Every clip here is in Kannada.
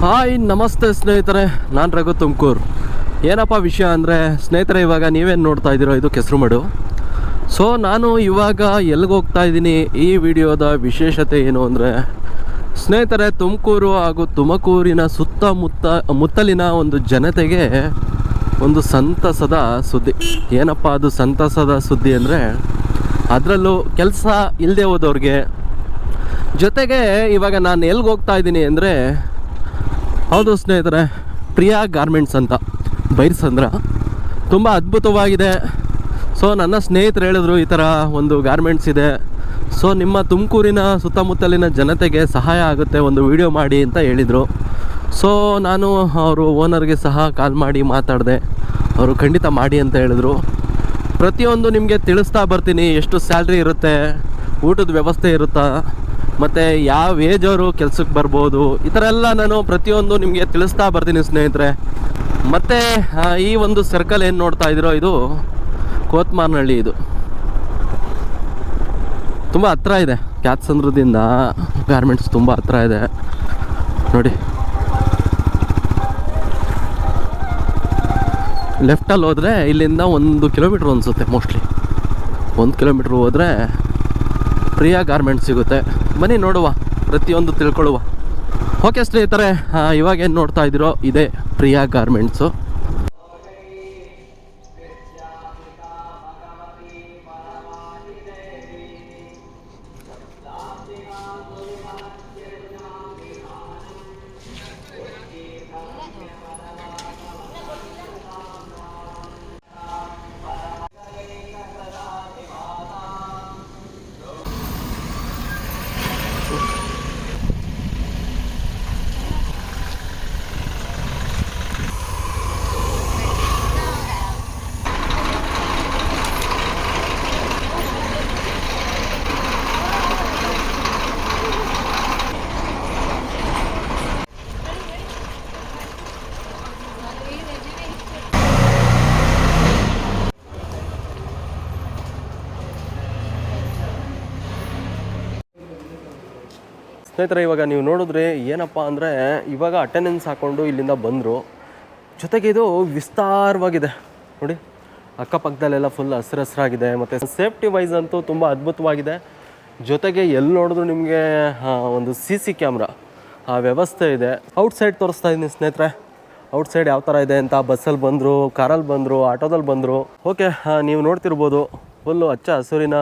ಹಾಯ್, ನಮಸ್ತೆ ಸ್ನೇಹಿತರೆ. ನಾನು ರಘು ತುಮಕೂರು. ಏನಪ್ಪ ವಿಷಯ ಅಂದರೆ, ಸ್ನೇಹಿತರೆ, ಇವಾಗ ನೀವೇನು ನೋಡ್ತಾ ಇದ್ದೀರೋ ಇದು ಕೆಸರು ಮಡು. ಸೊ ನಾನು ಇವಾಗ ಎಲ್ಲಿಗೆ ಹೋಗ್ತಾ ಇದ್ದೀನಿ? ಈ ವಿಡಿಯೋದ ವಿಶೇಷತೆ ಏನು ಅಂದರೆ, ಸ್ನೇಹಿತರೆ, ತುಮಕೂರು ಹಾಗೂ ತುಮಕೂರಿನ ಸುತ್ತಮುತ್ತ, ಮುತ್ತಲಿನ ಒಂದು ಜನತೆಗೆ ಒಂದು ಸಂತಸದ ಸುದ್ದಿ. ಏನಪ್ಪ ಅದು ಸಂತಸದ ಸುದ್ದಿ ಅಂದರೆ, ಅದರಲ್ಲೂ ಕೆಲಸ ಇಲ್ಲದೆ ಹೋದವ್ರಿಗೆ. ಜೊತೆಗೆ ಇವಾಗ ನಾನು ಎಲ್ಲಿಗೆ ಹೋಗ್ತಾ ಇದ್ದೀನಿ ಅಂದರೆ ಹೌದು ಸ್ನೇಹಿತರೆ, ಪ್ರಿಯಾ ಗಾರ್ಮೆಂಟ್ಸ್ ಅಂತ ಬೈರ್ಸಂದ್ರ. ತುಂಬ ಅದ್ಭುತವಾಗಿದೆ. ಸೊ ನನ್ನ ಸ್ನೇಹಿತರು ಹೇಳಿದ್ರು ಈ ಥರ ಒಂದು ಗಾರ್ಮೆಂಟ್ಸ್ ಇದೆ. ಸೊ ನಿಮ್ಮ ತುಮಕೂರಿನ ಸುತ್ತಮುತ್ತಲಿನ ಜನತೆಗೆ ಸಹಾಯ ಆಗುತ್ತೆ, ಒಂದು ವಿಡಿಯೋ ಮಾಡಿ ಅಂತ ಹೇಳಿದರು. ಸೊ ನಾನು ಅವರು ಓನರ್ಗೆ ಸಹ ಕಾಲ್ ಮಾಡಿ ಮಾತಾಡಿದೆ. ಅವರು ಖಂಡಿತ ಮಾಡಿ ಅಂತ ಹೇಳಿದರು. ಪ್ರತಿಯೊಂದು ನಿಮಗೆ ತಿಳಿಸ್ತಾ ಬರ್ತೀನಿ, ಎಷ್ಟು ಸ್ಯಾಲ್ರಿ ಇರುತ್ತೆ, ಊಟದ ವ್ಯವಸ್ಥೆ ಇರುತ್ತಾ. ಮತ್ತು ಯಾವ ಏಜ್ ಅವರು ಕೆಲ್ಸಕ್ಕೆ ಬರ್ಬೋದು, ಈ ಥರ ಎಲ್ಲ ನಾನು ಪ್ರತಿಯೊಂದು ನಿಮಗೆ ತಿಳಿಸ್ತಾ ಬರ್ತೀನಿ ಸ್ನೇಹಿತರೆ. ಮತ್ತು ಈ ಒಂದು ಸರ್ಕಲ್ ಏನು ನೋಡ್ತಾ ಇದ್ದೀರೋ ಇದು ಕೋತ್ಮಾರ್ನಹಳ್ಳಿ ಇದು. ತುಂಬ ಹತ್ರ ಇದೆ ಕ್ಯಾತ್ಸಂದ್ರದಿಂದ ಗಾರ್ಮೆಂಟ್ಸ್ ತುಂಬ ಹತ್ರ ಇದೆ. ನೋಡಿ. ಲೆಫ್ಟಲ್ಲಿ ಹೋದರೆ ಇಲ್ಲಿಂದ ಒಂದು ಕಿಲೋಮೀಟ್ರ್ ಅನಿಸುತ್ತೆ ಮೋಸ್ಟ್ಲಿ ಒಂದು ಕಿಲೋಮೀಟ್ರ್ ಹೋದರೆ ಪ್ರಿಯಾ ಗಾರ್ಮೆಂಟ್ ಸಿಗುತ್ತೆ. ಬನ್ನಿ ನೋಡುವ ಪ್ರತಿಯೊಂದು ತಿಳ್ಕೊಳ್ಳುವ. ಓಕೆ ಸ್ನೇಹಿತರೆ ಆ, ಇವಾಗ ಏನು ನೋಡ್ತಾ ಇದ್ದೀರೋ ಇದೇ ಪ್ರಿಯಾ ಗಾರ್ಮೆಂಟ್ಸು ಸ್ನೇಹಿತರೆ, ಇವಾಗ ನೀವು ನೋಡಿದ್ರೆ ಏನಪ್ಪ ಅಂದರೆ ಇವಾಗ ಅಟೆಂಡೆನ್ಸ್ ಹಾಕ್ಕೊಂಡು ಇಲ್ಲಿಂದ ಬಂದರು. ಜೊತೆಗೆ ಇದು ವಿಸ್ತಾರವಾಗಿದೆ. ನೋಡಿ, ಅಕ್ಕಪಕ್ಕದಲ್ಲೆಲ್ಲ ಫುಲ್ ಹಸಿರು ಹಸಿರಾಗಿದೆ ಮತ್ತು ಸೇಫ್ಟಿ ವೈಸ್ ಅಂತೂ ತುಂಬ ಅದ್ಭುತವಾಗಿದೆ. ಜೊತೆಗೆ ಎಲ್ಲಿ ನೋಡಿದ್ರು ನಿಮಗೆ ಒಂದು ಸಿ ಸಿ ಕ್ಯಾಮ್ರಾ ಆ ವ್ಯವಸ್ಥೆ ಇದೆ. ಔಟ್ಸೈಡ್ ತೋರಿಸ್ತಾ ಇದ್ದೀನಿ ಸ್ನೇಹಿತರೆ. ಔಟ್ಸೈಡ್ ಯಾವ ಥರ ಇದೆ ಅಂತ ಬಸ್ಸಲ್ಲಿ ಬಂದರು ಕಾರಲ್ಲಿ ಬಂದರು ಆಟೋದಲ್ಲಿ ಬಂದರು. ಓಕೆ ನೀವು ನೋಡ್ತಿರ್ಬೋದು ಫುಲ್ಲು ಹಚ್ಚ ಹಸುರಿನ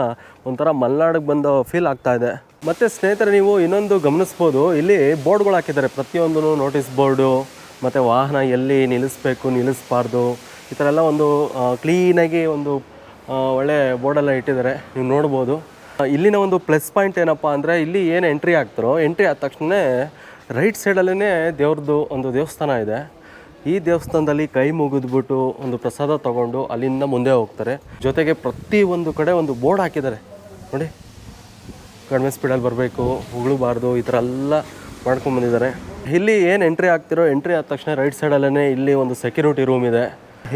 ಒಂಥರ ಮಲೆನಾಡಿಗೆ ಬಂದು ಫೀಲ್ ಆಗ್ತಾ ಇದೆ. ಮತ್ತು ಸ್ನೇಹಿತರೆ, ನೀವು ಇನ್ನೊಂದು ಗಮನಿಸ್ಬೋದು. ಇಲ್ಲಿ ಬೋರ್ಡ್ಗಳು ಹಾಕಿದ್ದಾರೆ. ಪ್ರತಿಯೊಂದು ನೋಟಿಸ್ ಬೋರ್ಡು, ಮತ್ತು ವಾಹನ ಎಲ್ಲಿ ನಿಲ್ಲಿಸ್ಬೇಕು, ನಿಲ್ಲಿಸ್ಬಾರ್ದು. ಈ ಥರ ಎಲ್ಲ ಒಂದು ಕ್ಲೀನಾಗಿ ಒಂದು ಒಳ್ಳೆ ಬೋರ್ಡೆಲ್ಲ ಇಟ್ಟಿದ್ದಾರೆ. ನೀವು ನೋಡ್ಬೋದು. ಇಲ್ಲಿನ ಒಂದು ಪ್ಲಸ್ ಪಾಯಿಂಟ್ ಏನಪ್ಪ ಅಂದರೆ, ಇಲ್ಲಿ ಏನು ಎಂಟ್ರಿ ಆಗ್ತಾರೋ, ಎಂಟ್ರಿ ಆದ ತಕ್ಷಣ ರೈಟ್ ಸೈಡಲ್ಲೇ ದೇವ್ರದ್ದು ಒಂದು ದೇವಸ್ಥಾನ ಇದೆ. ಈ ದೇವಸ್ಥಾನದಲ್ಲಿ ಕೈ ಮುಗಿದ್ಬಿಟ್ಟು ಒಂದು ಪ್ರಸಾದ ತಗೊಂಡು ಅಲ್ಲಿಂದ ಮುಂದೆ ಹೋಗ್ತಾರೆ. ಜೊತೆಗೆ ಪ್ರತಿ ಒಂದು ಕಡೆ ಒಂದು ಬೋರ್ಡ್ ಹಾಕಿದ್ದಾರೆ. ನೋಡಿ. ಕಡಿಮೆ ಸ್ಪೀಡಲ್ಲಿ ಬರಬೇಕು, ಉಗುಳಬಾರ್ದು, ಈ ಥರ ಎಲ್ಲ ಮಾಡ್ಕೊಂಡು ಬಂದಿದ್ದಾರೆ. ಇಲ್ಲಿ ಏನು ಎಂಟ್ರಿ ಆಗ್ತಿರೋ ಎಂಟ್ರಿ ಆದ ತಕ್ಷಣ ರೈಟ್ ಸೈಡಲ್ಲೇ ಇಲ್ಲಿ ಒಂದು ಸೆಕ್ಯೂರಿಟಿ ರೂಮ್ ಇದೆ.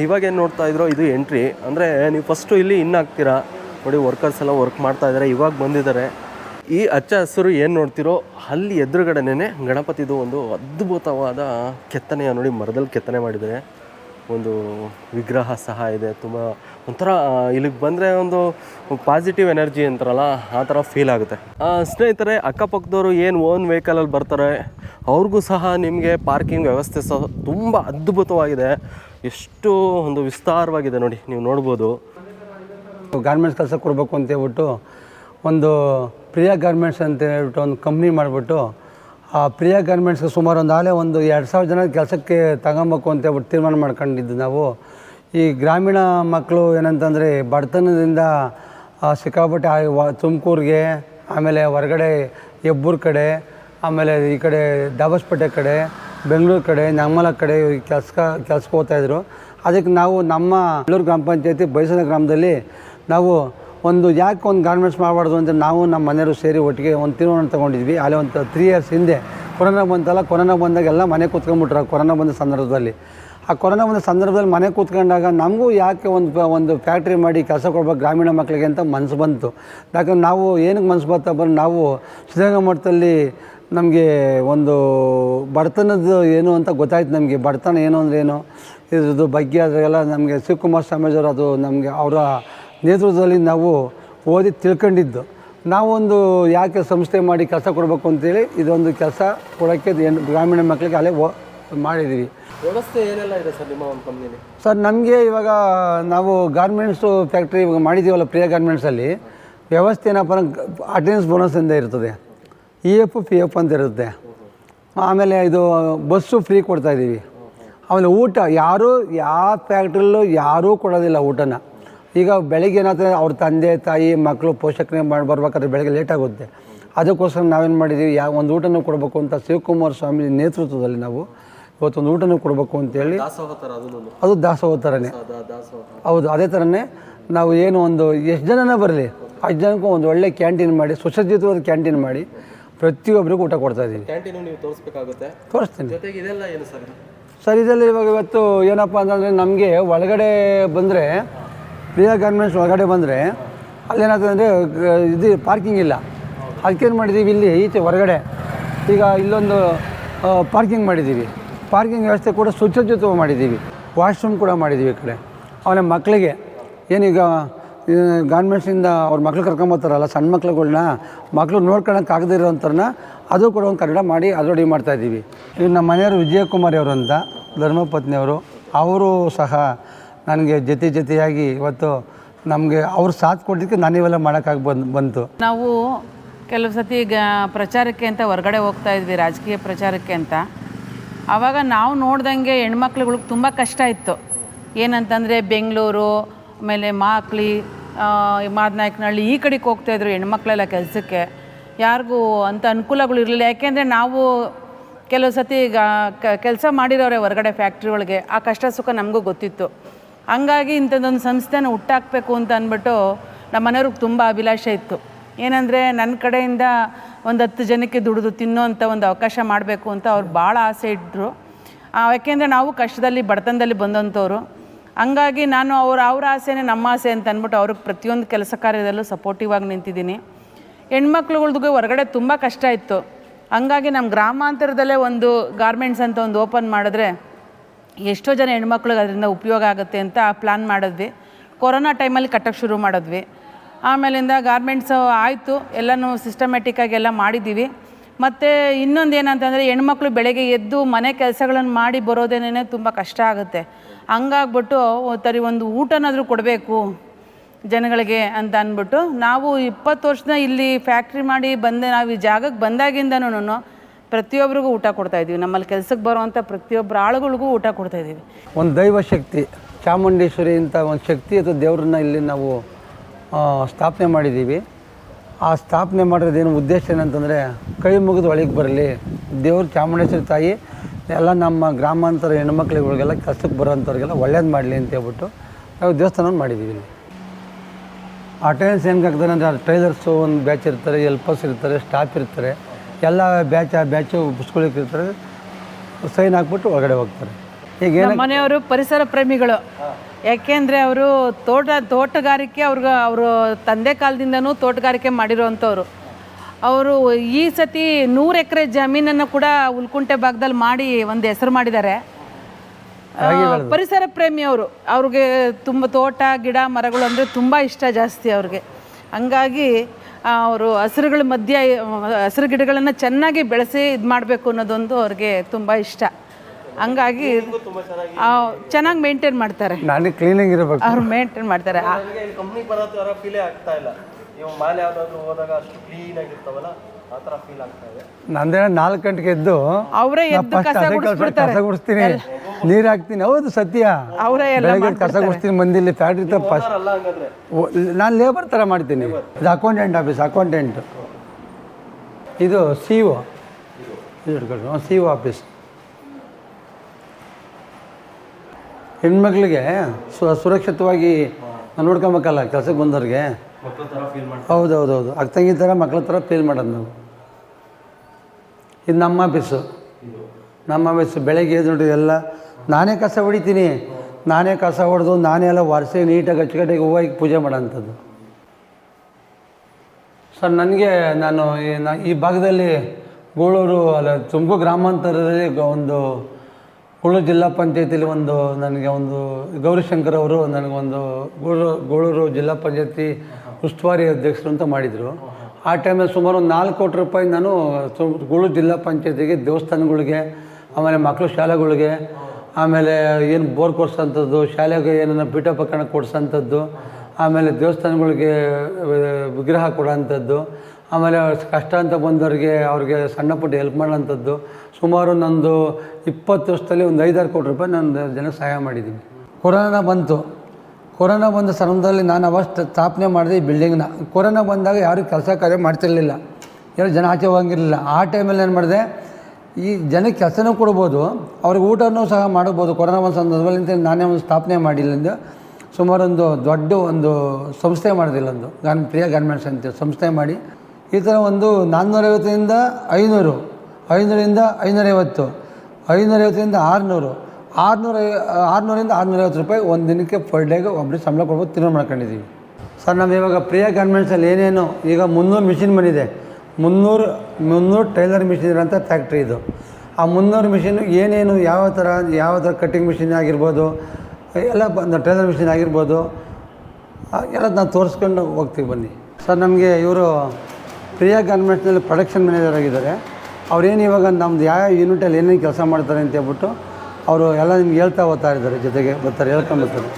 ಇವಾಗ ಏನು ನೋಡ್ತಾ ಇದ್ರೋ, ಇದು ಎಂಟ್ರಿ ಅಂದರೆ ನೀವು ಫಸ್ಟು ಇಲ್ಲಿ ಇನ್ ಆಗ್ತೀರಾ ನೋಡಿ ವರ್ಕರ್ಸ್ ಎಲ್ಲ ವರ್ಕ್ ಮಾಡ್ತಾ ಇದ್ದಾರೆ ಇವಾಗ ಬಂದಿದ್ದಾರೆ. ಈ ಹಚ್ಚ ಹಸಿರು ಏನು ನೋಡ್ತಿರೋ, ಅಲ್ಲಿ ಎದುರುಗಡೆನೇ ಗಣಪತಿದು ಒಂದು ಅದ್ಭುತವಾದ ಕೆತ್ತನೆಯ, ನೋಡಿ, ಮರದಲ್ಲಿ ಕೆತ್ತನೆ ಮಾಡಿದ್ದಾರೆ. ಒಂದು ವಿಗ್ರಹ ಸಹ ಇದೆ, ತುಂಬ ಒಂಥರ ಇಲ್ಲಿಗೆ ಬಂದರೆ ಒಂದು ಪಾಸಿಟಿವ್ ಎನರ್ಜಿ ಅಂತಾರಲ್ಲ, ಆ ಥರ ಫೀಲ್ ಆಗುತ್ತೆ. ಸ್ನೇಹಿತರೆ, ಅಕ್ಕಪಕ್ಕದವರು ಏನು ಓನ್ ವೆಹಿಕಲಲ್ಲಿ ಬರ್ತಾರೆ, ಅವ್ರಿಗೂ ಸಹ ನಿಮಗೆ ಪಾರ್ಕಿಂಗ್ ವ್ಯವಸ್ಥೆ ಸಹ ತುಂಬ ಅದ್ಭುತವಾಗಿದೆ. ಎಷ್ಟು ಒಂದು ವಿಸ್ತಾರವಾಗಿದೆ ನೋಡಿ, ನೀವು ನೋಡ್ಬೋದು. ಗಾರ್ಮೆಂಟ್ಸ್ ಕೆಲಸ ಕೊಡಬೇಕು ಅಂತ ಹೇಳ್ಬಿಟ್ಟು, ಒಂದು ಪ್ರಿಯಾ ಗಾರ್ಮೆಂಟ್ಸ್ ಅಂತ ಹೇಳ್ಬಿಟ್ಟು ಒಂದು ಕಂಪ್ನಿ ಮಾಡಿಬಿಟ್ಟು, ಆ ಪ್ರಿಯಾ ಗಾರ್ಮೆಂಟ್ಸ್ಗೆ ಸುಮಾರು ಒಂದು ಆಲೇ ಒಂದು ಎರಡು ಸಾವಿರ ಜನ ಕೆಲಸಕ್ಕೆ ತಗೊಬೇಕು ಅಂತ ಹೇಳ್ಬಿಟ್ಟು ತೀರ್ಮಾನ ಮಾಡ್ಕೊಂಡಿದ್ದು ನಾವು. ಈ ಗ್ರಾಮೀಣ ಮಕ್ಕಳು ಏನಂತಂದರೆ ಬಡತನದಿಂದ ಸಿಕ್ಕಾಪಟ್ಟೆ ತುಮಕೂರಿಗೆ, ಆಮೇಲೆ ಹೊರಗಡೆ ಹೆಬ್ಬೂರು ಕಡೆ, ಆಮೇಲೆ ಈ ಕಡೆ ದಾಬಸ್ಪೇಟೆ ಕಡೆ, ಬೆಂಗಳೂರು ಕಡೆ ನಮ್ಮಲ ಕಡೆ ಕೆಲಸ ಕೆಲ್ಸಕ್ಕೆ ಹೋಗ್ತಾಯಿದ್ರು ಅದಕ್ಕೆ ನಾವು ನಮ್ಮ ಬೆಂಗಳೂರು ಗ್ರಾಮ ಪಂಚಾಯತಿ ಬೈಸನ ಗ್ರಾಮದಲ್ಲಿ ನಾವು ಒಂದು ಯಾಕೆ ಒಂದು ಗಾರ್ಮೆಂಟ್ಸ್ ಮಾಡಬಾರ್ದು ಅಂತ ನಾವು ನಮ್ಮ ಮನೆಯವರು ಸೇರಿ ಒಟ್ಟಿಗೆ ಒಂದು ತೀರ್ಮಾನ ತೊಗೊಂಡಿದ್ವಿ. ಅಲ್ಲೇ ಒಂದು ತ್ರೀ ಇಯರ್ಸ್ ಹಿಂದೆ ಕೊರೋನಾ ಬಂತಲ್ಲ, ಕೊರೋನಾ ಬಂದಾಗೆಲ್ಲ ಮನೆ ಕೂತ್ಕೊಂಡ್ಬಿಟ್ರು ಕೊರೋನಾ ಬಂದ ಸಂದರ್ಭದಲ್ಲಿ. ಆ ಕೊರೋನಾ ಒಂದು ಸಂದರ್ಭದಲ್ಲಿ ಮನೆ ಕೂತ್ಕೊಂಡಾಗ ನಮಗೂ ಯಾಕೆ ಒಂದು ಒಂದು ಫ್ಯಾಕ್ಟ್ರಿ ಮಾಡಿ ಕೆಲಸ ಕೊಡ್ಬೇಕು ಗ್ರಾಮೀಣ ಮಕ್ಕಳಿಗೆ ಅಂತ ಮನಸ್ಸು ಬಂತು. ಯಾಕಂದ್ರೆ ನಾವು ಏನಕ್ಕೆ ಮನಸ್ಸು ಬರ್ತಾ ಬಂದು ನಾವು ಸಿದ್ಧಗಂಗಾ ಮಠದಲ್ಲಿ ನಮಗೆ ಒಂದು ಬಡತನದ ಏನು ಅಂತ ಗೊತ್ತಾಯ್ತು ನಮಗೆ. ಬಡತನ ಏನು ಅಂದರೆ ಏನು? ಇದ್ರದ್ದು ಬಗ್ಗೆ ಅದೆಲ್ಲ ನಮಗೆ ಶಿವಕುಮಾರ್ ಸ್ವಾಮೀಜಿಯವರು ಅದು ನಮಗೆ ಅವರ ನೇತೃತ್ವದಲ್ಲಿ ನಾವು ಓದಿ ತಿಳ್ಕೊಂಡಿದ್ದು. ನಾವೊಂದು ಯಾಕೆ ಸಂಸ್ಥೆ ಮಾಡಿ ಕೆಲಸ ಕೊಡಬೇಕು ಅಂತೇಳಿ ಇದೊಂದು ಕೆಲಸ ಕೊಡೋಕ್ಕೆ ಗ್ರಾಮೀಣ ಮಕ್ಕಳಿಗೆ ಅಲ್ಲೇ ಓ ಮಾಡಿದ್ದೀವಿ. ವ್ಯವಸ್ಥೆ ಏನೆಲ್ಲ ಇದೆ ಸರ್ ನಿಮ್ಮ ಒಂದು ಕಂಪ್ನಿಲಿ ಸರ್ ನಮಗೆ ಇವಾಗ ನಾವು ಗಾರ್ಮೆಂಟ್ಸು ಫ್ಯಾಕ್ಟ್ರಿ ಇವಾಗ ಮಾಡಿದ್ದೀವಲ್ಲ ಪ್ರಿಯ ಗಾರ್ಮೆಂಟ್ಸಲ್ಲಿ ವ್ಯವಸ್ಥೆ ಏನಪ್ಪ ಅಂದ್ರೆ ಅಟೆಂಡೆನ್ಸ್ ಬೋನಸ್ಸಿಂದ ಇರ್ತದೆ. ಇ ಎಫ್ ಪಿ ಎಫ್ ಅಂತ ಇರುತ್ತೆ. ಆಮೇಲೆ ಇದು ಬಸ್ಸು ಫ್ರೀ ಕೊಡ್ತಾ ಇದ್ದೀವಿ. ಆಮೇಲೆ ಊಟ ಯಾರೂ ಯಾವ ಫ್ಯಾಕ್ಟ್ರಿಲೂ ಯಾರೂ ಕೊಡೋದಿಲ್ಲ ಊಟನ. ಈಗ ಬೆಳಿಗ್ಗೆ ಏನಾಗ್ತದೆ ಅವ್ರ ತಂದೆ ತಾಯಿ ಮಕ್ಕಳು ಪೋಷಕರೇ ಮಾಡಿ ಬರ್ಬೇಕಾದ್ರೆ ಬೆಳಗ್ಗೆ ಲೇಟಾಗುತ್ತೆ ಅದಕ್ಕೋಸ್ಕರ ನಾವೇನು ಮಾಡಿದ್ದೀವಿ ಯಾವ ಒಂದು ಊಟನೂ ಕೊಡಬೇಕು ಅಂತ ಶಿವಕುಮಾರ್ ಸ್ವಾಮಿ ನೇತೃತ್ವದಲ್ಲಿ ನಾವು ಇವತ್ತೊಂದು ಊಟನೂ ಕೊಡಬೇಕು ಅಂತೇಳಿ. ಅದು ದಾಸೋಹ ಥರನೇ. ಹೌದು ಅದೇ ಥರನೇ ನಾವು ಏನು ಒಂದು ಎಷ್ಟು ಜನನ ಬರಲಿ ಅಷ್ಟು ಜನಕ್ಕೂ ಒಂದು ಒಳ್ಳೆ ಕ್ಯಾಂಟೀನ್ ಮಾಡಿ ಸುಸಜ್ಜಿತವಾದ ಕ್ಯಾಂಟೀನ್ ಮಾಡಿ ಪ್ರತಿಯೊಬ್ಬರಿಗೂ ಊಟ ಕೊಡ್ತಾ ಇದ್ದೀವಿ ತೋರಿಸ್ತೀನಿ. ಸರ್? ಇದೆಲ್ಲ ಇವಾಗ ಇವತ್ತು ಏನಪ್ಪ ಅಂತಂದರೆ ನಮಗೆ ಒಳಗಡೆ ಬಂದರೆ ಪ್ರಿಯಾ ಗಾರ್ಮೆಂಟ್ಸ್ ಒಳಗಡೆ ಬಂದರೆ ಅಲ್ಲೇನಾಗ್ತದೆ ಅಂದರೆ ಇದು ಪಾರ್ಕಿಂಗ್ ಇಲ್ಲ. ಅದಕ್ಕೇನು ಮಾಡಿದ್ದೀವಿ ಇಲ್ಲಿ ಈಚೆ ಹೊರಗಡೆ. ಈಗ ಇಲ್ಲೊಂದು ಪಾರ್ಕಿಂಗ್ ಮಾಡಿದ್ದೀವಿ ಪಾರ್ಕಿಂಗ್ ವ್ಯವಸ್ಥೆ ಕೂಡ ಸುಸಜ್ಜಿತ ಮಾಡಿದ್ದೀವಿ. ವಾಶ್ರೂಮ್ ಕೂಡ ಮಾಡಿದ್ದೀವಿ ಈ ಕಡೆ. ಆಮೇಲೆ ಮಕ್ಕಳಿಗೆ ಏನೀಗ ಗಾರ್ಮೆಂಟ್ಸಿಂದ ಅವ್ರ ಮಕ್ಳು ಕರ್ಕೊಂಬರ್ತಾರಲ್ಲ ಸಣ್ಣ ಮಕ್ಳುಗಳ್ನ ಮಕ್ಕಳು ನೋಡ್ಕೊಳಕ್ಕೆ ಆಗದೇ ಇರೋಂಥವ್ರನ್ನ ಅದು ಕೂಡ ಒಂದು ಕನ್ನಡ ಮಾಡಿ ಮಾಡ್ತಾ ಇದ್ದೀವಿ. ಈಗ ನಮ್ಮ ಮನೆಯವರು ವಿಜಯಕುಮಾರಿ ಅವರು ಅಂತ ಧರ್ಮಪತ್ನಿಯವರು ಅವರು ಸಹ ನನಗೆ ಜೊತೆ ಜೊತೆಯಾಗಿ ಇವತ್ತು ನಮಗೆ ಅವ್ರು ಸಾಥ್ ಕೊಡಲಿಕ್ಕೆ ನಾನು ಇವೆಲ್ಲ ಮಾಡೋಕ್ಕಾಗಿ ಬಂದು, ಬಂತು. ನಾವು ಕೆಲವು ಸತಿ ಈಗ ಪ್ರಚಾರಕ್ಕೆ ಅಂತ ಹೊರಗಡೆ ಹೋಗ್ತಾ ಇದ್ವಿ, ರಾಜಕೀಯ ಪ್ರಚಾರಕ್ಕೆ ಅಂತ. ಆವಾಗ ನಾವು ನೋಡ್ದಂಗೆ ಹೆಣ್ಮಕ್ಳುಗಳಿಗೆ ತುಂಬ ಕಷ್ಟ ಇತ್ತು. ಏನಂತಂದರೆ ಬೆಂಗಳೂರು, ಆಮೇಲೆ ಮಾಕ್ಳಿ ಮಾದನಾಯಕನಹಳ್ಳಿ ಈ ಕಡೆಗೆ ಹೋಗ್ತಾಯಿದ್ರು ಹೆಣ್ಮಕ್ಳೆಲ್ಲ ಕೆಲಸಕ್ಕೆ. ಯಾರಿಗೂ ಅಂಥ ಅನುಕೂಲಗಳು ಇರಲಿಲ್ಲ. ಯಾಕೆಂದರೆ ನಾವು ಕೆಲವು ಸತಿ ಕೆಲಸ ಮಾಡಿರೋರೆ ಹೊರಗಡೆ ಫ್ಯಾಕ್ಟ್ರಿಗಳಿಗೆ ಆ ಕಷ್ಟ ಸುಖ ನಮಗೂ ಗೊತ್ತಿತ್ತು. ಹಂಗಾಗಿ ಇಂಥದ್ದೊಂದು ಸಂಸ್ಥೆನ ಹುಟ್ಟಾಕಬೇಕು ಅಂತ ಅಂದ್ಬಿಟ್ಟು ನಮ್ಮ ಮನೆಯವ್ರಿಗೆ ತುಂಬ ಅಭಿಲಾಷೆ ಇತ್ತು. ಏನಂದರೆ ನನ್ನ ಕಡೆಯಿಂದ ಒಂದು ಹತ್ತು ಜನಕ್ಕೆ ದುಡಿದು ತಿನ್ನುವಂಥ ಒಂದು ಅವಕಾಶ ಮಾಡಬೇಕು ಅಂತ ಅವ್ರು ಭಾಳ ಆಸೆ ಇಟ್ಟರು ಯಾಕೆಂದರೆ ನಾವು ಕಷ್ಟದಲ್ಲಿ, ಬಡತನದಲ್ಲಿ ಬಂದಂಥವ್ರು ಹಂಗಾಗಿ ನಾನು ಅವ್ರ ಅವ್ರ ಆಸೆನೇ ನಮ್ಮ ಆಸೆ ಅಂತ ಅಂದ್ಬಿಟ್ಟು ಅವ್ರಿಗೆ ಪ್ರತಿಯೊಂದು ಕೆಲಸ ಕಾರ್ಯದಲ್ಲೂ ಸಪೋರ್ಟಿವ್ ಆಗಿ ನಿಂತಿದ್ದೀನಿ. ಹೆಣ್ಮಕ್ಳುಗಳ್ದು ಹೊರಗಡೆ ತುಂಬ ಕಷ್ಟ ಇತ್ತು. ಹಂಗಾಗಿ ನಮ್ಮ ಗ್ರಾಮಾಂತರದಲ್ಲೇ ಒಂದು ಗಾರ್ಮೆಂಟ್ಸ್ ಅಂತ ಒಂದು ಓಪನ್ ಮಾಡಿದ್ರೆ ಎಷ್ಟೋ ಜನ ಹೆಣ್ಮಕ್ಳಿಗೆ ಅದರಿಂದ ಉಪಯೋಗ ಆಗುತ್ತೆ ಅಂತ ಪ್ಲ್ಯಾನ್ ಮಾಡಿದ್ವಿ. ಕೊರೋನಾ ಟೈಮಲ್ಲಿ ಕಟ್ಟಕ್ಕೆ ಶುರು ಮಾಡಿದ್ವಿ. ಆಮೇಲಿಂದ ಗಾರ್ಮೆಂಟ್ಸು ಆಯಿತು. ಎಲ್ಲನೂ ಸಿಸ್ಟಮೆಟಿಕ್ಕಾಗಿ ಎಲ್ಲ ಮಾಡಿದ್ದೀವಿ. ಮತ್ತು ಇನ್ನೊಂದು ಏನಂತಂದರೆ ಹೆಣ್ಮಕ್ಳು ಬೆಳಗ್ಗೆ ಎದ್ದು ಮನೆ ಕೆಲಸಗಳನ್ನು ಮಾಡಿ ಬರೋದೇನೇ ತುಂಬ ಕಷ್ಟ ಆಗುತ್ತೆ. ಹಂಗಾಗ್ಬಿಟ್ಟು ತರಿ ಒಂದು ಊಟನಾದರೂ ಕೊಡಬೇಕು ಜನಗಳಿಗೆ ಅಂತ ಅಂದ್ಬಿಟ್ಟು ನಾವು ಇಪ್ಪತ್ತು ವರ್ಷದ ಇಲ್ಲಿ ಫ್ಯಾಕ್ಟ್ರಿ ಮಾಡಿ ಬಂದೆ ನಾವು ಈ ಜಾಗಕ್ಕೆ ಬಂದಾಗಿಂದನೂ ಪ್ರತಿಯೊಬ್ಬರಿಗೂ ಊಟ ಕೊಡ್ತಾ ಇದ್ದೀವಿ. ನಮ್ಮಲ್ಲಿ ಕೆಲಸಕ್ಕೆ ಬರುವಂಥ ಪ್ರತಿಯೊಬ್ಬರ ಆಳುಗಳಿಗೂ ಊಟ ಕೊಡ್ತಾ ಇದ್ದೀವಿ. ಒಂದು ದೈವ ಶಕ್ತಿ, ಚಾಮುಂಡೇಶ್ವರಿ ಅಂತ ಒಂದು ಶಕ್ತಿ ಅಥವಾ ದೇವ್ರನ್ನ ಇಲ್ಲಿ ನಾವು ಸ್ಥಾಪನೆ ಮಾಡಿದ್ದೀವಿ. ಆ ಸ್ಥಾಪನೆ ಮಾಡಿರೋದೇನು ಉದ್ದೇಶ ಏನಂತಂದರೆ ಕೈ ಮುಗಿದು ಒಳಗೆ ಬರಲಿ. ದೇವ್ರು ಚಾಮುಂಡೇಶ್ವರಿ ತಾಯಿ ಎಲ್ಲ ನಮ್ಮ ಗ್ರಾಮಾಂತರ ಹೆಣ್ಮಕ್ಳುಗಳಿಗೆಲ್ಲ ಕೆಲಸಕ್ಕೆ ಬರೋಂಥವ್ರಿಗೆಲ್ಲ ಒಳ್ಳೇದು ಮಾಡಲಿ ಅಂತ ಹೇಳ್ಬಿಟ್ಟು ನಾವು ದೇವಸ್ಥಾನವನ್ನು ಮಾಡಿದ್ದೀವಿ ಇಲ್ಲಿ. ಅಟೆಂಡೆನ್ಸ್ ಹೆಂಗೆ ಆಗ್ತದೆ ಅಂದರೆ ಟ್ರೈಲರ್ಸು ಒಂದು ಬ್ಯಾಚ್ ಇರ್ತಾರೆ ಎಲ್ಪರ್ಸ್ ಇರ್ತಾರೆ ಸ್ಟಾಫ್ ಇರ್ತಾರೆ. ಎಲ್ಲ ಬ್ಯಾಚ್ ಆ ಬ್ಯಾಚು ಪುಸ್ತಕಗಳಿಗೆ ಇರ್ತಾರೆ. ಸೈನ್ ಹಾಕ್ಬಿಟ್ಟು ಒಳಗಡೆ ಹೋಗ್ತಾರೆ. ಈಗ ಮನೆಯವರು ಪರಿಸರ ಪ್ರೇಮಿಗಳು. ಯಾಕೆಂದರೆ ಅವರು ತೋಟ ತೋಟಗಾರಿಕೆ ಅವ್ರಿಗೆ ಅವರು ತಂದೆ ಕಾಲದಿಂದನೂ ತೋಟಗಾರಿಕೆ ಮಾಡಿರೋವಂಥವ್ರು ಅವರು ಈ ಸತಿ ನೂರು ಎಕರೆ ಜಮೀನನ್ನು ಕೂಡ ಉಲ್ಕುಂಟೆ ಭಾಗದಲ್ಲಿ ಮಾಡಿ ಒಂದು ಹೆಸರು ಮಾಡಿದ್ದಾರೆ ಪರಿಸರ ಪ್ರೇಮಿ ಅವರು. ಅವ್ರಿಗೆ ತುಂಬ ತೋಟ ಗಿಡ ಮರಗಳು ಅಂದರೆ ತುಂಬ ಇಷ್ಟ ಜಾಸ್ತಿ ಅವ್ರಿಗೆ. ಹಂಗಾಗಿ ಅವರು ಹಸಿರುಗಳ ಮಧ್ಯೆ ಹಸಿರು ಗಿಡಗಳನ್ನು ಚೆನ್ನಾಗಿ ಬೆಳೆಸಿ ಇದು ಮಾಡಬೇಕು ಅನ್ನೋದೊಂದು ಅವ್ರಿಗೆ ತುಂಬ ಇಷ್ಟ. ಹಂಗಾಗಿ ಚೆನ್ನಾಗಿ ಮೇಂಟೈನ್ ಮಾಡ್ತಾರೆ. ನಾನೇ ಕ್ಲೀನಿಂಗ್ ಇರಬೇಕು. ಅವ್ರು ಮೇಂಟೈನ್ ಮಾಡ್ತಾರೆ. ನನಗೆ ಕಂಪ್ನಿ ಬರೋ ಥರ ಫೀಲೇ ಆಗ್ತಾ ಇಲ್ಲ. ನೀವು ಮಾಲೆ ಯಾವುದಾದ್ರು ಹೋದಾಗ ಅಷ್ಟು ಕ್ಲೀನ್ ಆಗಿರ್ತಾವಲ್ಲ ಆ ಥರ ಫೀಲ್ ಆಗ್ತಾ ಇದೆ. ನಂದೇ ನಾಲ್ಕು ಗಂಟೆಗೆ ಎದ್ದು ಅವರೇ ಎದ್ದು ಕಸ ಗುಡಿಸ್ಬಿಡ್ತಾರೆ. ಗುಡಿಸ್ತೀನಿ. ನೀರು ಹಾಕ್ತೀನಿ. ಹೌದು ಸತ್ಯ. ಅವರೇ ಎಲ್ಲ ಬೆಳಗ್ಗೆ ಕಸ ಗುಡಿಸ್ತೀನಿ ಮಂದಿಲಿ ಫ್ಯಾಕ್ಟ್ರಿ ಫಸ್ಟ್ ಅಲ್ಲ ಹಂಗಂದ್ರೆ? ನಾನು ಲೇಬರ್ ಥರ ಮಾಡ್ತೀನಿ. ಇದು ಅಕೌಂಟೆಂಟ್ ಆಫೀಸ್ ಅಕೌಂಟೆಂಟ್ ಇದು C O C O office ಹೆಣ್ಮಕ್ಳಿಗೆ ಸು ಸುರಕ್ಷಿತವಾಗಿ ನೋಡ್ಕೊಬೇಕಲ್ಲ ಕೆಲಸಕ್ಕೆ ಬಂದವ್ರಿಗೆ. ಹೌದು ಹೌದು ಹೌದು ಅಕ್ಕಂಗಿ ಥರ ಮಕ್ಕಳ ಥರ ಫೀಲ್ ಮಾಡೋದು ನಾವು. ಇದು ನಮ್ಮ ಆಫೀಸು ನಮ್ಮ ಆಫೀಸು ಬೆಳಗ್ಗೆ ಎದ್ದು ನೋಡಿ ಎಲ್ಲ ನಾನೇ ಕಸ ಹೊಡಿತೀನಿ. ನಾನೇ ಕಸ ಹೊಡೆದು ನಾನೇ ಎಲ್ಲ ಒರೆಸಿ ನೀಟಾಗಿ ಅಚ್ಚುಕಟ್ಟಾಗಿ ಹೂವಾಗಿ ಪೂಜೆ ಮಾಡೋಂಥದ್ದು. ಸರ್ ನನಗೆ ನಾನು ಈ- ನಾ- ಈ ಭಾಗದಲ್ಲಿ ಗೋಳೂರು ಅಲ್ಲ ತುಮಕೂರು ಗ್ರಾಮಾಂತರದಲ್ಲಿ ಒಂದು ಗೂಳೂರು ಜಿಲ್ಲಾ ಪಂಚಾಯತಿಲಿ ಒಂದು ನನಗೆ ಒಂದು ಗೌರಿಶಂಕರ್ ಅವರು ನನಗೊಂದು ಗೂಳೂರು ಗೋಳೂರು ಜಿಲ್ಲಾ ಪಂಚಾಯತಿ ಉಸ್ತುವಾರಿ ಅಧ್ಯಕ್ಷರು ಅಂತ ಮಾಡಿದರು. ಆ ಟೈಮಲ್ಲಿ ಸುಮಾರು ಒಂದು ನಾಲ್ಕು ಕೋಟಿ ರೂಪಾಯಿ ನಾನು ಗೋಳು ಜಿಲ್ಲಾ ಪಂಚಾಯತಿಗೆ, ದೇವಸ್ಥಾನಗಳಿಗೆ, ಆಮೇಲೆ ಮಕ್ಕಳು ಶಾಲೆಗಳಿಗೆ, ಆಮೇಲೆ ಏನು ಬೋರ್ ಕೊಡ್ಸೋಂಥದ್ದು ಶಾಲೆಗೆ ಏನನ್ನ ಪೀಠೋಪಕರಣ ಕೊಡ್ಸೋಂಥದ್ದು ಆಮೇಲೆ ದೇವಸ್ಥಾನಗಳಿಗೆ ವಿಗ್ರಹ ಕೊಡೋಂಥದ್ದು ಆಮೇಲೆ ಕಷ್ಟ ಅಂತ ಬಂದವ್ರಿಗೆ ಅವ್ರಿಗೆ ಸಣ್ಣ ಪುಟ್ಟ ಹೆಲ್ಪ್ ಮಾಡೋಂಥದ್ದು ಸುಮಾರು ನಂದು ಇಪ್ಪತ್ತು ವರ್ಷದಲ್ಲಿ ಒಂದು ಐದಾರು ಕೋಟಿ ರೂಪಾಯಿ ನಾನು ಜನ ಸಹಾಯ ಮಾಡಿದ್ದೀನಿ. ಕೊರೋನಾ ಬಂತು. ಕೊರೋನಾ ಬಂದ ಸಂದರ್ಭದಲ್ಲಿ ನಾನು ಅವಷ್ಟು ಸ್ಥಾಪನೆ ಮಾಡಿದೆ ಈ ಬಿಲ್ಡಿಂಗ್ನ ಕೊರೋನಾ ಬಂದಾಗ ಯಾರೂ ಕೆಲಸ ಕಾರ್ಯ ಮಾಡ್ತಿರ್ಲಿಲ್ಲ. ಯಾರು ಜನ ಆಚೆ ಹೋಗಿರಲಿಲ್ಲ ಆ ಟೈಮಲ್ಲಿ ಏನು ಮಾಡಿದೆ? ಈ ಜನಕ್ಕೆ ಕೆಲಸನೂ ಕೊಡ್ಬೋದು, ಅವ್ರಿಗೆ ಊಟನೂ ಸಹ ಮಾಡ್ಬೋದು. ಕೊರೋನಾ ಬಂದ ಸಂದರ್ಭದಲ್ಲಿ ಅಂತ ನಾನೇ ಒಂದು ಸ್ಥಾಪನೆ ಮಾಡಿಲ್ಲ ಸುಮಾರೊಂದು ದೊಡ್ಡ ಒಂದು ಸಂಸ್ಥೆ ಮಾಡಿದಿಲ್ಲ ಒಂದು ಗಾನ್ ಪ್ರಿಯ ಗಾರ್ಮೆಂಟ್ಸ್ ಅಂತ ಸಂಸ್ಥೆ ಮಾಡಿ ಈ ಥರ ಒಂದು ನಾನ್ನೂರೈವತ್ತರಿಂದ ಐನೂರು, ಐನೂರಿಂದ ಐನೂರೈವತ್ತು, ಐನೂರೈವತ್ತರಿಂದ ಆರುನೂರು, ಆರುನೂರ, ಆರುನೂರಿಂದ ಆರುನೂರೈವತ್ತು ರೂಪಾಯಿ ಒಂದು ದಿನಕ್ಕೆ ಪರ್ ಡೇಗೆ ಒಬ್ಬರಿಗೆ ಸಂಬಳ ಕೊಡ್ಬೋದು ತಿನ್ನೋ ಮಾಡ್ಕೊಂಡಿದ್ದೀವಿ. ಸರ್ ನಮ್ಮ ಇವಾಗ ಪ್ರಿಯ ಗಾರ್ಮೆಂಟ್ಸಲ್ಲಿ ಏನೇನು? ಈಗ ಮುನ್ನೂರು ಮಿಷಿನ್ ಬಂದಿದೆ. ಮುನ್ನೂರು ಮುನ್ನೂರು ಟೈಲರ್ ಮಿಷಿನ್ ಇರೋಂಥ ಫ್ಯಾಕ್ಟ್ರಿ ಇದು. ಆ ಮುನ್ನೂರು ಮಿಷಿನ್ ಏನೇನು, ಯಾವ ಥರ ಯಾವ ಥರ ಕಟ್ಟಿಂಗ್ ಮಿಷಿನ್ ಆಗಿರ್ಬೋದು, ಎಲ್ಲ ಬಂದ ಟೈಲರ್ ಮಿಷಿನ್ ಆಗಿರ್ಬೋದು ಎಲ್ಲ ನಾವು ತೋರಿಸ್ಕೊಂಡು ಹೋಗ್ತೀವಿ ಬನ್ನಿ. ಸರ್, ನಮಗೆ ಇವರು ಪ್ರಿಯಾ ಗಾರ್ಮೆಂಟ್ಸ್ನಲ್ಲಿ ಪ್ರೊಡಕ್ಷನ್ ಮ್ಯಾನೇಜರ್ ಆಗಿದ್ದಾರೆ. ಅವ್ರೇನು ಇವಾಗ ನಮ್ದು ಯಾವ ಯೂನಿಟಲ್ಲಿ ಏನೇನು ಕೆಲಸ ಮಾಡ್ತಾರೆ ಅಂತ ಹೇಳ್ಬಿಟ್ಟು ಅವರು ಎಲ್ಲ ನಿಮ್ಗೆ ಹೇಳ್ತಾ ಹೋಗ್ತಾ ಇದ್ದಾರೆ ಜೊತೆಗೆ ಬರ್ತಾರೆ ಹೇಳ್ಕೊಂಬರ್ತಾರೆ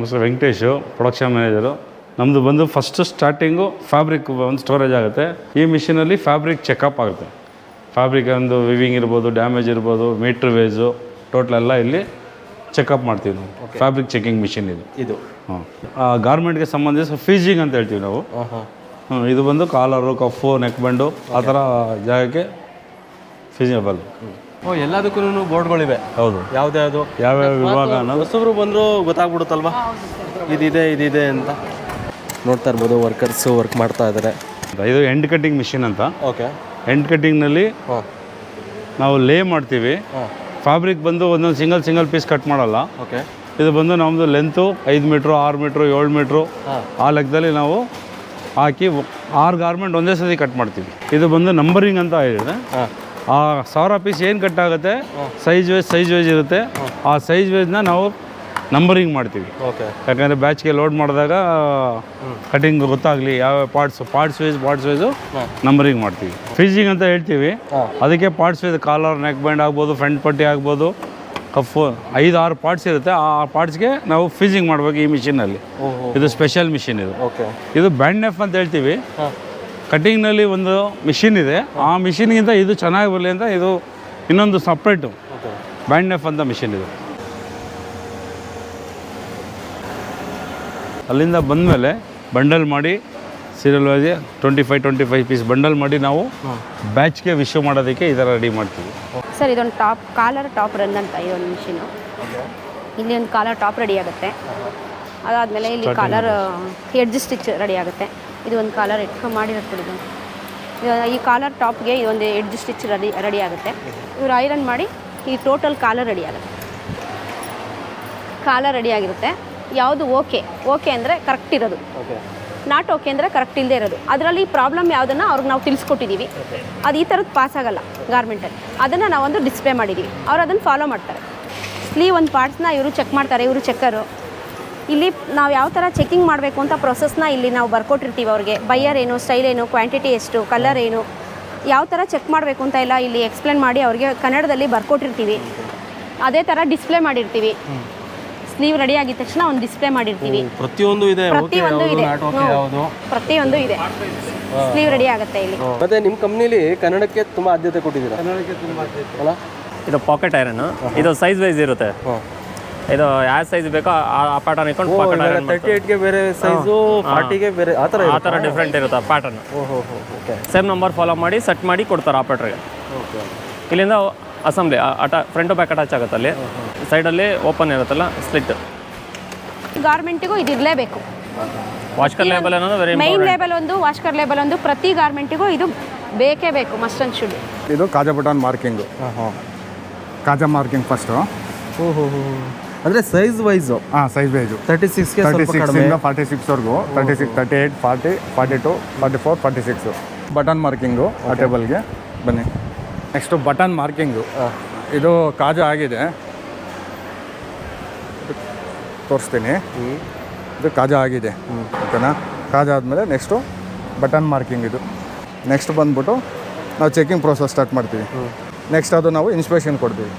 ಮಿಸ್ಟರ್ ವೆಂಕಟೇಶು ಪ್ರೊಡಕ್ಷನ್ ಮ್ಯಾನೇಜರು ನಮ್ಮದು ಬಂದು ಫಸ್ಟ್ ಸ್ಟಾರ್ಟಿಂಗು ಫ್ಯಾಬ್ರಿಕ್ ಒಂದು ಸ್ಟೋರೇಜ್ ಆಗುತ್ತೆ. ಈ ಮಿಷಿನಲ್ಲಿ ಫ್ಯಾಬ್ರಿಕ್ ಚೆಕಪ್ ಆಗುತ್ತೆ. ಫ್ಯಾಬ್ರಿಕ್ ಒಂದು ವಿವಿಂಗ್ ಇರ್ಬೋದು ಡ್ಯಾಮೇಜ್ ಇರ್ಬೋದು ಮೀಟ್ರ್ ವೇಸು ಟೋಟಲ್ ಎಲ್ಲ ಇಲ್ಲಿ ಚೆಕಪ್ ಮಾಡ್ತೀವಿ ನಾವು. ಫ್ಯಾಬ್ರಿಕ್ ಚೆಕಿಂಗ್ ಮಿಷಿನ್ ಇದು. ಇದು. ಹಾಂ. ಗಾರ್ಮೆಂಟ್ಗೆ ಸಂಬಂಧಿಸಿದ ಫೀಜಿಂಗ್ ಅಂತ ಹೇಳ್ತೀವಿ ನಾವು. ಹ್ಞೂ ಇದು ಬಂದು ಕಾಲರು ಕಫು ನೆಕ್ ಬ್ಯಾಂಡು ಆ ಥರ ಜಾಗಕ್ಕೆ ಫೀಸಿಬಲ್ ಓ ಎಲ್ಲದಕ್ಕೂ ಬೋರ್ಡ್ಗಳಿವೆ ಹೌದು. ಯಾವ್ದ್ಯಾವುದು ಯಾವ್ಯಾವ ವಿಭಾಗ ಅನ್ನೋದು? ಹೊಸಬ್ರು ಬಂದರೂ ಗೊತ್ತಾಗ್ಬಿಡುತ್ತಲ್ವಾ? ಇದಿದೆ ಇದಿದೆ ಅಂತ. ನೋಡ್ತಾ ಇರ್ಬೋದು ವರ್ಕರ್ಸು ವರ್ಕ್ ಮಾಡ್ತಾ ಇದ್ದಾರೆ ಇದು ಎಂಡ್ ಕಟ್ಟಿಂಗ್ ಮಿಷಿನ್ ಅಂತ. ಓಕೆ ಎಂಡ್ ಕಟ್ಟಿಂಗ್ನಲ್ಲಿ ನಾವು ಲೇ ಮಾಡ್ತೀವಿ. ಫ್ಯಾಬ್ರಿಕ್ ಬಂದು ಒಂದೊಂದು ಸಿಂಗಲ್ ಸಿಂಗಲ್ ಪೀಸ್ ಕಟ್ ಮಾಡಲ್ಲ. ಓಕೆ ಇದು ಬಂದು ನಮ್ಮದು ಲೆಂತು ಐದು ಮೀಟ್ರು ಆರು ಮೀಟ್ರು ಏಳು ಮೀಟ್ರು ಆ ಲೆಕ್ಕದಲ್ಲಿ ನಾವು ಹಾಕಿ ಆರು ಗಾರ್ಮೆಂಟ್ ಒಂದೇ ಸತಿ ಕಟ್ ಮಾಡ್ತೀವಿ. ಇದು ಬಂದು ನಂಬರಿಂಗ್ ಅಂತ ಇದೆ ಆ ಸಾವಿರ ಪೀಸ್ ಏನು ಕಟ್ ಆಗುತ್ತೆ? ಸೈಜ್ ವೈಸ್ ಸೈಜ್ ವೈಸ್ ಇರುತ್ತೆ. ಆ ಸೈಜ್ ವೈಸ್ನ ನಾವು ನಂಬರಿಂಗ್ ಮಾಡ್ತೀವಿ. ಓಕೆ. ಯಾಕಂದರೆ ಬ್ಯಾಚ್ಗೆ ಲೋಡ್ ಮಾಡಿದಾಗ ಕಟಿಂಗ್ ಗೊತ್ತಾಗಲಿ ಯಾವ parts parts wise parts wise numbering ಮಾಡ್ತೀವಿ. ಫಿಜಿಂಗ್ ಅಂತ ಹೇಳ್ತೀವಿ. ಅದಕ್ಕೆ parts wise collar neck band ಆಗ್ಬೋದು ಫ್ರಂಟ್ ಪಟ್ಟಿ ಆಗ್ಬೋದು. ಕಫು ಐದು ಆರು ಪಾರ್ಟ್ಸ್ ಇರುತ್ತೆ. ಆ ಪಾರ್ಟ್ಸ್ಗೆ ನಾವು ಫಿಜಿಂಗ್ ಮಾಡಬೇಕು ಈ ಮಿಷಿನಲ್ಲಿ ಇದು ಸ್ಪೆಷಲ್ ಮಿಷಿನ್ ಇದು. ಇದು ಬ್ಯಾಂಡ್ ನೆಫ್ ಅಂತ ಹೇಳ್ತೀವಿ. ಕಟ್ಟಿಂಗ್ನಲ್ಲಿ ಒಂದು ಮಿಷಿನ್ ಇದೆ. ಆ ಮಿಷಿನ್ಗಿಂತ ಇದು ಚೆನ್ನಾಗಿ ಬರಲಿ ಅಂತ ಇದು ಇನ್ನೊಂದು ಸಪ್ರೇಟು ಬ್ಯಾಂಡ್ ನೆಫ್ ಅಂತ ಮಿಷಿನ್ ಇದು. ಅಲ್ಲಿಂದ ಬಂದಮೇಲೆ ಬಂಡಲ್ ಮಾಡಿ serial wise twenty five twenty five piece bundle ಮಾಡಿ ನಾವು ಬ್ಯಾಚ್ಗೆ ವಿಶ್ವ ಮಾಡೋದಕ್ಕೆ ಈ ಥರ ರೆಡಿ ಮಾಡ್ತೀವಿ. ಸರ್ ಇದೊಂದು ಟಾಪ್ ಕಾಲರ್ ಟಾಪ್ ರನ್ ಅಂತ ಇದೊಂದು ಮಿಷಿನು. ಇಲ್ಲಿ ಒಂದು ಕಾಲರ್ ಟಾಪ್ ರೆಡಿ ಆಗುತ್ತೆ. ಅದಾದಮೇಲೆ ಇಲ್ಲಿ ಕಾಲರ್ ಎಡ್ಜ್ ಸ್ಟಿಚ್ ರೆಡಿ ಆಗುತ್ತೆ. ಇದು ಒಂದು ಕಾಲರ್ ಇಟ್ಕೊಂಡು ಮಾಡಿರೋದು ಇದು ಈ ಕಾಲರ್ ಟಾಪ್ಗೆ ಇದೊಂದು ಎಡ್ಜ್ ಸ್ಟಿಚ್ ರೆಡಿ ರೆಡಿ ಆಗುತ್ತೆ. ಇವರು ಐರನ್ ಮಾಡಿ ಈ ಟೋಟಲ್ ಕಾಲರ್ ರೆಡಿ ಆಗುತ್ತೆ. ಕಾಲರ್ ರೆಡಿ ಆಗಿರುತ್ತೆ. ಯಾವುದು ಓಕೆ ಓಕೆ ಅಂದರೆ ಕರೆಕ್ಟ್ ಇರೋದು. ಓಕೆ. ನಾಟ್ ಓಕೆ ಅಂದರೆ ಕರೆಕ್ಟ್ ಇಲ್ಲದೆ ಇರೋದು. ಅದರಲ್ಲಿ ಪ್ರಾಬ್ಲಮ್ ಯಾವುದನ್ನು ಅವ್ರಿಗೆ ನಾವು ತಿಳಿಸ್ಕೊಟ್ಟಿದ್ದೀವಿ ಅದು ಈ ಥರದ್ದು ಪಾಸ್ ಆಗಲ್ಲ ಗಾರ್ಮೆಂಟಲ್ಲಿ ಅದನ್ನು ನಾವೊಂದು ಡಿಸ್ಪ್ಲೇ ಮಾಡಿದ್ದೀವಿ ಅವ್ರು ಅದನ್ನು ಫಾಲೋ ಮಾಡ್ತಾರೆ. ಸ್ಲೀವ್ ಒಂದು ಪಾರ್ಟ್ಸ್ನ ಇವರು ಚೆಕ್ ಮಾಡ್ತಾರೆ, ಇವರು ಚೆಕ್ಕರು ಇಲ್ಲಿ ನಾವು ಯಾವ ಥರ ಚೆಕಿಂಗ್ ಮಾಡಬೇಕು ಅಂತ ಪ್ರೊಸೆಸ್ನ ಇಲ್ಲಿ ನಾವು ಬರ್ಕೊಟ್ಟಿರ್ತೀವಿ ಅವ್ರಿಗೆ. ಬೈಯರ್ ಏನು ಸ್ಟೈಲ್ ಏನು ಕ್ವಾಂಟಿಟಿ ಎಷ್ಟು ಕಲರ್ ಏನು, ಯಾವ ಥರ ಚೆಕ್ ಮಾಡಬೇಕು ಅಂತ ಎಲ್ಲ ಇಲ್ಲಿ ಎಕ್ಸ್ಪ್ಲೇನ್ ಮಾಡಿ ಅವ್ರಿಗೆ ಕನ್ನಡದಲ್ಲಿ ಬರ್ಕೊಟ್ಟಿರ್ತೀವಿ. ಅದೇ ಥರ ಡಿಸ್ಪ್ಲೇ ಮಾಡಿರ್ತೀವಿ. ಸ್ಲೀವ್ ರೆಡಿ ಆಗಿದ ತಕ್ಷಣ ಒಂದು ಡಿಸ್ಪ್ಲೇ ಮಾಡಿರ್ತೀವಿ. ಪ್ರತಿಯೊಂದು ಇದೆ. ಓಕೆ ಪ್ರತಿಯೊಂದು ಇದೆ. ಪ್ರತಿಯೊಂದು ಇದೆ. ಸ್ಲೀವ್ ರೆಡಿ ಆಗುತ್ತೆ ಇಲ್ಲಿ. ಮತ್ತೆ ನಿಮ್ಮ ಕಂಪ್ನಿಲಿ ಕನ್ನಡಕ್ಕೆ ತುಂಬಾ ಆದ್ಯತೆ ಕೊಟ್ಟಿದ್ದೀರಾ? ಅಲ್ಲ? ಇದು ಪಾಕೆಟ್ ಐರನ್ ಇದು ಸೈಜ್ ವೈಸ್ ಇರುತ್ತೆ. ಇದು ಯಾವ ಸೈಜ್ ಬೇಕೋ ಆ ಪ್ಯಾಟರ್ನ್ ಇಟ್ಕೊಂಡು ಪಾಕೆಟ್ ಐರನ್ ತರ್ಟಿ ಏಟ್ಗೆ ಬೇರೆ ಸೈಜು ಫಾರ್ಟಿಗೆ ಬೇರೆ ಆ ಥರ ಆ ಥರ ಡಿಫ್ರೆಂಟ್ ಇರುತ್ತೆ ಪ್ಯಾಟರ್ನ್ ಓಹೋ ಓಕೆ. ಸೇಮ್ ನಂಬರ್ ಫಾಲೋ ಮಾಡಿ ಸೆಟ್ ಮಾಡಿ ಕೊಡ್ತಾರೆ ಆಪರೇಟ್ರಿಗೆ ಓಕೆ. ಇಲ್ಲಿಂದ ಅಸೆಂಬ್ಲಿ ಅಟ ಫ್ರಂಟ್ ಬ್ಯಾಕ್ ಅಟ್ಯಾಚ್ ಆಗುತ್ತೆ ಅಲ್ಲಿ. ಸೈಡಲ್ಲಿ ಓಪನ್ ಇರುತ್ತಲ್ಲ ಸ್ಲಿಟ್ ಗಾರ್ಮೆಂಟಿಗೂ ಇದು ಇರಲೇಬೇಕು. ವಾಶ್ಕರ್ ಲೇಬಲ್ ಅನ್ನೋದು ವೆರಿ ಮೈನ್ ಲೇಬಲ್ ಒಂದು ವಾಶ್ಕರ್ ಲೇಬಲ್ ಒಂದು ಪ್ರತಿ ಗಾರ್ಮೆಂಟಿಗೂ ಇದು ಬೇಕೇ ಬೇಕು ಮಸ್ಟ್ ಅಂಡ್ ಶುಡ್ ಇದು ಕಾಜಾ ಬಟನ್ ಮಾರ್ಕಿಂಗು ಕಾಜಾ ಮಾರ್ಕಿಂಗ್ ಫಸ್ಟು ಅಂದರೆ ಸೈಜ್ ವೈಸು ಹಾಂ ಸೈಜ್ ವೈಸು ತರ್ಟಿ ಸಿಕ್ಸ್ಗೆ ತರ್ಟಿ ಸ್ವಲ್ಪ ಕಡಿಮೆ ಸಿಕ್ಸಿಂದ forty ಸಿಕ್ಸ್ವರೆಗೂ thirty six thirty eight forty forty two forty four forty six button marking ಆ ಟೇಬಲ್ಗೆ ಬನ್ನಿ. Next button marking. ಇದು ಕಾಜು ಆಗಿದೆ. ತೋರಿಸ್ತೀನಿ. ಇದು ಕಾಜು ಆಗಿದೆ. ಓಕೆನಾ? ಕಾಜು ಆದಮೇಲೆ ನೆಕ್ಸ್ಟು ಬಟನ್ ಮಾರ್ಕಿಂಗ್ ಇದು. ನೆಕ್ಸ್ಟ್ ಬಂದ್ಬಿಟ್ಟು ನಾವು ಚೆಕಿಂಗ್ ಪ್ರೋಸೆಸ್ ಸ್ಟಾರ್ಟ್ ಮಾಡ್ತೀವಿ. ನೆಕ್ಸ್ಟ್ ಅದು ನಾವು ಇನ್ಸ್ಪೆಕ್ಷನ್ ಕೊಡ್ತೀವಿ.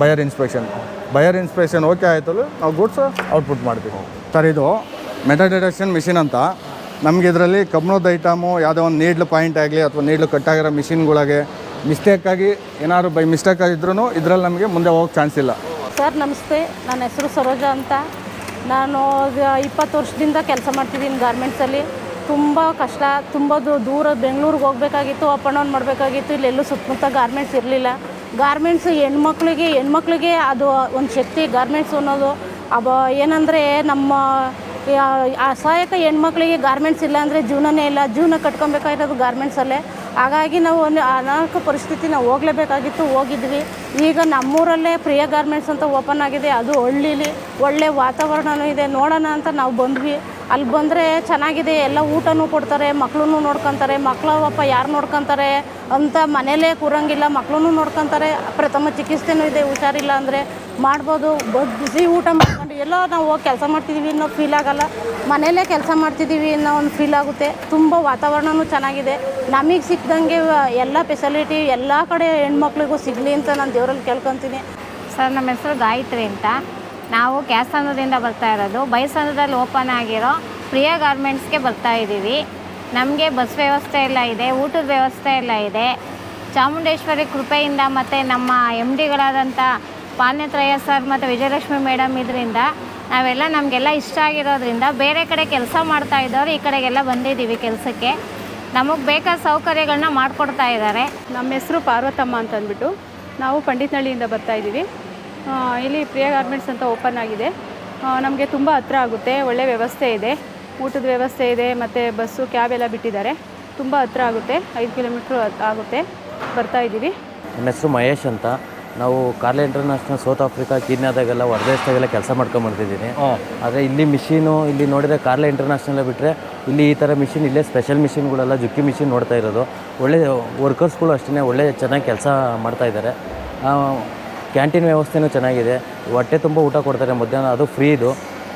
Buyer inspection. Buyer inspection okay ಆಯಿತು ನಾವು ಗೂಡ್ಸ್ ಔಟ್ಪುಟ್ ಮಾಡ್ತೀವಿ. ಸರ್ ಇದು ಮೆಟಲ್ ಡಿಟೆಕ್ಷನ್ ಮಿಷಿನ್ ಅಂತ. ನಮಗೆ ಇದರಲ್ಲಿ ಕಬ್ಣದ ಐಟಮು ಯಾವುದೋ ಒಂದು ನೀಡ್ಲು ಪಾಯಿಂಟ್ ಆಗಲಿ ಅಥವಾ ನೀಡ್ಲು ಕಟ್ಟಾಗಿರೋ ಮಿಷಿನ್ಗಳಿಗೆ ಮಿಸ್ಟೇಕಾಗಿ ಏನಾದ್ರು ಬೈ ಮಿಸ್ಟೇಕ್ ಆಗಿದ್ರು ಇದರಲ್ಲಿ ನಮಗೆ ಮುಂದೆ ಹೋಗೋಕ್ಕೆ ಚಾನ್ಸ್ ಇಲ್ಲ. ಸರ್ ನಮಸ್ತೆ. ನನ್ನ ಹೆಸರು ಸರೋಜ ಅಂತ. ನಾನು ಇಪ್ಪತ್ತು ವರ್ಷದಿಂದ ಕೆಲಸ ಮಾಡ್ತಿದ್ದೀನಿ ಗಾರ್ಮೆಂಟ್ಸಲ್ಲಿ ತುಂಬ ಕಷ್ಟ, ತುಂಬ ದೂರ ಬೆಂಗಳೂರಿಗೆ ಹೋಗ್ಬೇಕಾಗಿತ್ತು ಅಪ್ ಅಂಡ್ ಡೌನ್ ಮಾಡಬೇಕಾಗಿತ್ತು. ಇಲ್ಲೆಲ್ಲೂ ಸುತ್ತಮುತ್ತ ಗಾರ್ಮೆಂಟ್ಸ್ ಇರಲಿಲ್ಲ. ಗಾರ್ಮೆಂಟ್ಸ್ ಹೆಣ್ಮಕ್ಳಿಗೆ ಹೆಣ್ಮಕ್ಳಿಗೆ ಅದು ಒಂದು ಶಕ್ತಿ ಗಾರ್ಮೆಂಟ್ಸ್ ಅನ್ನೋದು. ಅಬ, ಏನಂದರೆ ನಮ್ಮ ಅಸಹಾಯಕ ಹೆಣ್ಮಕ್ಳಿಗೆ ಗಾರ್ಮೆಂಟ್ಸ್ ಇಲ್ಲ ಅಂದರೆ ಜೀವನನೇ ಇಲ್ಲ. ಜೀವನ ಕಟ್ಕೊಬೇಕಾಗಿರೋದು ಗಾರ್ಮೆಂಟ್ಸಲ್ಲೇ ಹಾಗಾಗಿ ನಾವು ಒಂದು ಅನಾಹುತ ಪರಿಸ್ಥಿತಿ ನಾವು ಹೋಗಲೇಬೇಕಾಗಿತ್ತು, ಹೋಗಿದ್ವಿ. ಈಗ ನಮ್ಮೂರಲ್ಲೇ ಪ್ರಿಯ ಗಾರ್ಮೆಂಟ್ಸ್ ಅಂತ ಓಪನ್ ಆಗಿದೆ. ಅದು ಹಳ್ಳಿಲಿ ಒಳ್ಳೆ ವಾತಾವರಣವೂ ಇದೆ. ನೋಡೋಣ ಅಂತ ನಾವು ಬಂದ್ವಿ. ಅಲ್ಲಿ ಬಂದರೆ ಚೆನ್ನಾಗಿದೆ, ಎಲ್ಲ ಊಟನೂ ಕೊಡ್ತಾರೆ ಮಕ್ಕಳೂ ನೋಡ್ಕೊತಾರೆ ಮಕ್ಕಳು ಪಾಪ ಯಾರು ನೋಡ್ಕೊತಾರೆ ಅಂತ ಮನೆಯಲ್ಲೇ ಕೂರಂಗಿಲ್ಲ ಮಕ್ಕಳೂ ನೋಡ್ಕೊತಾರೆ. ಪ್ರಥಮ ಚಿಕಿತ್ಸೆನೂ ಇದೆ, ಹುಷಾರಿಲ್ಲ ಅಂದರೆ ಮಾಡ್ಬೋದು. ಬಿಸಿ ಊಟ ಮಾಡ್ಕೊಂಡು ಎಲ್ಲೋ ನಾವು ಹೋಗಿ ಕೆಲಸ ಮಾಡ್ತಿದ್ದೀವಿ ಅನ್ನೋ ಫೀಲ್ ಆಗಲ್ಲ. ಮನೆಯಲ್ಲೇ ಕೆಲಸ ಮಾಡ್ತಿದ್ದೀವಿ ಅನ್ನೋ ಒಂದು ಫೀಲ್ ಆಗುತ್ತೆ. ತುಂಬ ವಾತಾವರಣವೂ ಚೆನ್ನಾಗಿದೆ. ನಮಗೆ ಸಿಕ್ಕಿದಂಗೆ ಎಲ್ಲ ಫೆಸಿಲಿಟಿ ಎಲ್ಲ ಕಡೆ ಹೆಣ್ಮಕ್ಳಿಗೂ ಸಿಗಲಿ ಅಂತ ನಾನು ದೇವರಲ್ಲಿ ಕೇಳ್ಕೊತೀನಿ. ಸರ್ ನಮ್ಮ ಹೆಸರು ಗಾಯತ್ರಿ ಅಂತ. ನಾವು ಕ್ಯಾಸಂದ್ರದಿಂದ ಬರ್ತಾ ಇರೋದು. ಬೈಸಂದ್ರದಲ್ಲಿ ಓಪನ್ ಆಗಿರೋ ಪ್ರಿಯ ಗಾರ್ಮೆಂಟ್ಸ್ಗೆ ಬರ್ತಾ ಇದ್ದೀವಿ. ನಮಗೆ ಬಸ್ ವ್ಯವಸ್ಥೆ ಎಲ್ಲ ಇದೆ, ಊಟದ ವ್ಯವಸ್ಥೆ ಎಲ್ಲ ಇದೆ. ಚಾಮುಂಡೇಶ್ವರಿ ಕೃಪೆಯಿಂದ ಮತ್ತು ನಮ್ಮ ಎಂ ಡಿಗಳಾದಂಥ ಪಾಲ್ಯತ್ರಯ ಸರ್ ಮತ್ತು ವಿಜಯಲಕ್ಷ್ಮಿ ಮೇಡಮ್ ಇದರಿಂದ ನಾವೆಲ್ಲ ನಮಗೆಲ್ಲ ಇಷ್ಟ ಆಗಿರೋದ್ರಿಂದ ಬೇರೆ ಕಡೆ ಕೆಲಸ ಮಾಡ್ತಾ ಇದ್ದವರು ಈ ಕಡೆಗೆಲ್ಲ ಬಂದಿದ್ದೀವಿ ಕೆಲಸಕ್ಕೆ. ನಮಗೆ ಬೇಕಾದ ಸೌಕರ್ಯಗಳನ್ನ ಮಾಡಿಕೊಡ್ತಾ ಇದ್ದಾರೆ. ನಮ್ಮ ಹೆಸರು ಪಾರ್ವತಮ್ಮ ಅಂತಂದ್ಬಿಟ್ಟು ನಾವು ಪಂಡಿತನಹಳ್ಳಿಯಿಂದ ಬರ್ತಾ ಇದ್ದೀವಿ. ಇಲ್ಲಿ ಪ್ರಿಯ ಗಾರ್ಮೆಂಟ್ಸ್ ಅಂತ ಓಪನ್ ಆಗಿದೆ. ನಮಗೆ ತುಂಬ ಹತ್ರ ಆಗುತ್ತೆ ಒಳ್ಳೆ ವ್ಯವಸ್ಥೆ ಇದೆ. ಊಟದ ವ್ಯವಸ್ಥೆ ಇದೆ ಮತ್ತು ಬಸ್ಸು ಕ್ಯಾಬ್ ಎಲ್ಲ ಬಿಟ್ಟಿದ್ದಾರೆ. ತುಂಬ ಹತ್ರ ಆಗುತ್ತೆ ಐದು ಕಿಲೋಮೀಟ್ರ್ ಆಗುತ್ತೆ. ಬರ್ತಾ ಇದ್ದೀವಿ. ನನ್ನ ಹೆಸರು ಮಹೇಶ್ ಅಂತ. ನಾವು ಕಾರ್ಲೆ ಇಂಟರ್ನ್ಯಾಷನಲ್ ಸೌತ್ ಆಫ್ರಿಕಾ ಕೀನ್ಯಾದಾಗೆಲ್ಲ ಹೊರದೇಶದಾಗೆಲ್ಲ ಕೆಲಸ ಮಾಡ್ಕೊಂಬರ್ತಿದ್ದೀನಿ ಆದರೆ ಇಲ್ಲಿ ಮಿಷಿನು ಇಲ್ಲಿ ನೋಡಿದರೆ ಕಾರ್ಲೆ ಇಂಟರ್ನ್ಯಾಷನಲ್ ಬಿಟ್ಟರೆ ಇಲ್ಲಿ ಈ ಥರ ಮಿಷಿನ್ ಇಲ್ಲೇ ಸ್ಪೆಷಲ್ ಮಿಷಿನ್ಗಳೆಲ್ಲ ಜುಕ್ಕಿ ಮಿಷಿನ್ ನೋಡ್ತಾ ಇರೋದು. ಒಳ್ಳೆ ವರ್ಕರ್ಸ್ಗಳು ಅಷ್ಟೇ ಒಳ್ಳೆ ಚೆನ್ನಾಗಿ ಕೆಲಸ ಮಾಡ್ತಾ ಇದ್ದಾರೆ. ಕ್ಯಾಂಟೀನ್ ವ್ಯವಸ್ಥೆನೂ ಚೆನ್ನಾಗಿದೆ. ಹೊಟ್ಟೆ ತುಂಬ ಊಟ ಕೊಡ್ತಾರೆ ಮಧ್ಯಾಹ್ನ, ಅದು ಫ್ರೀ ಇದು.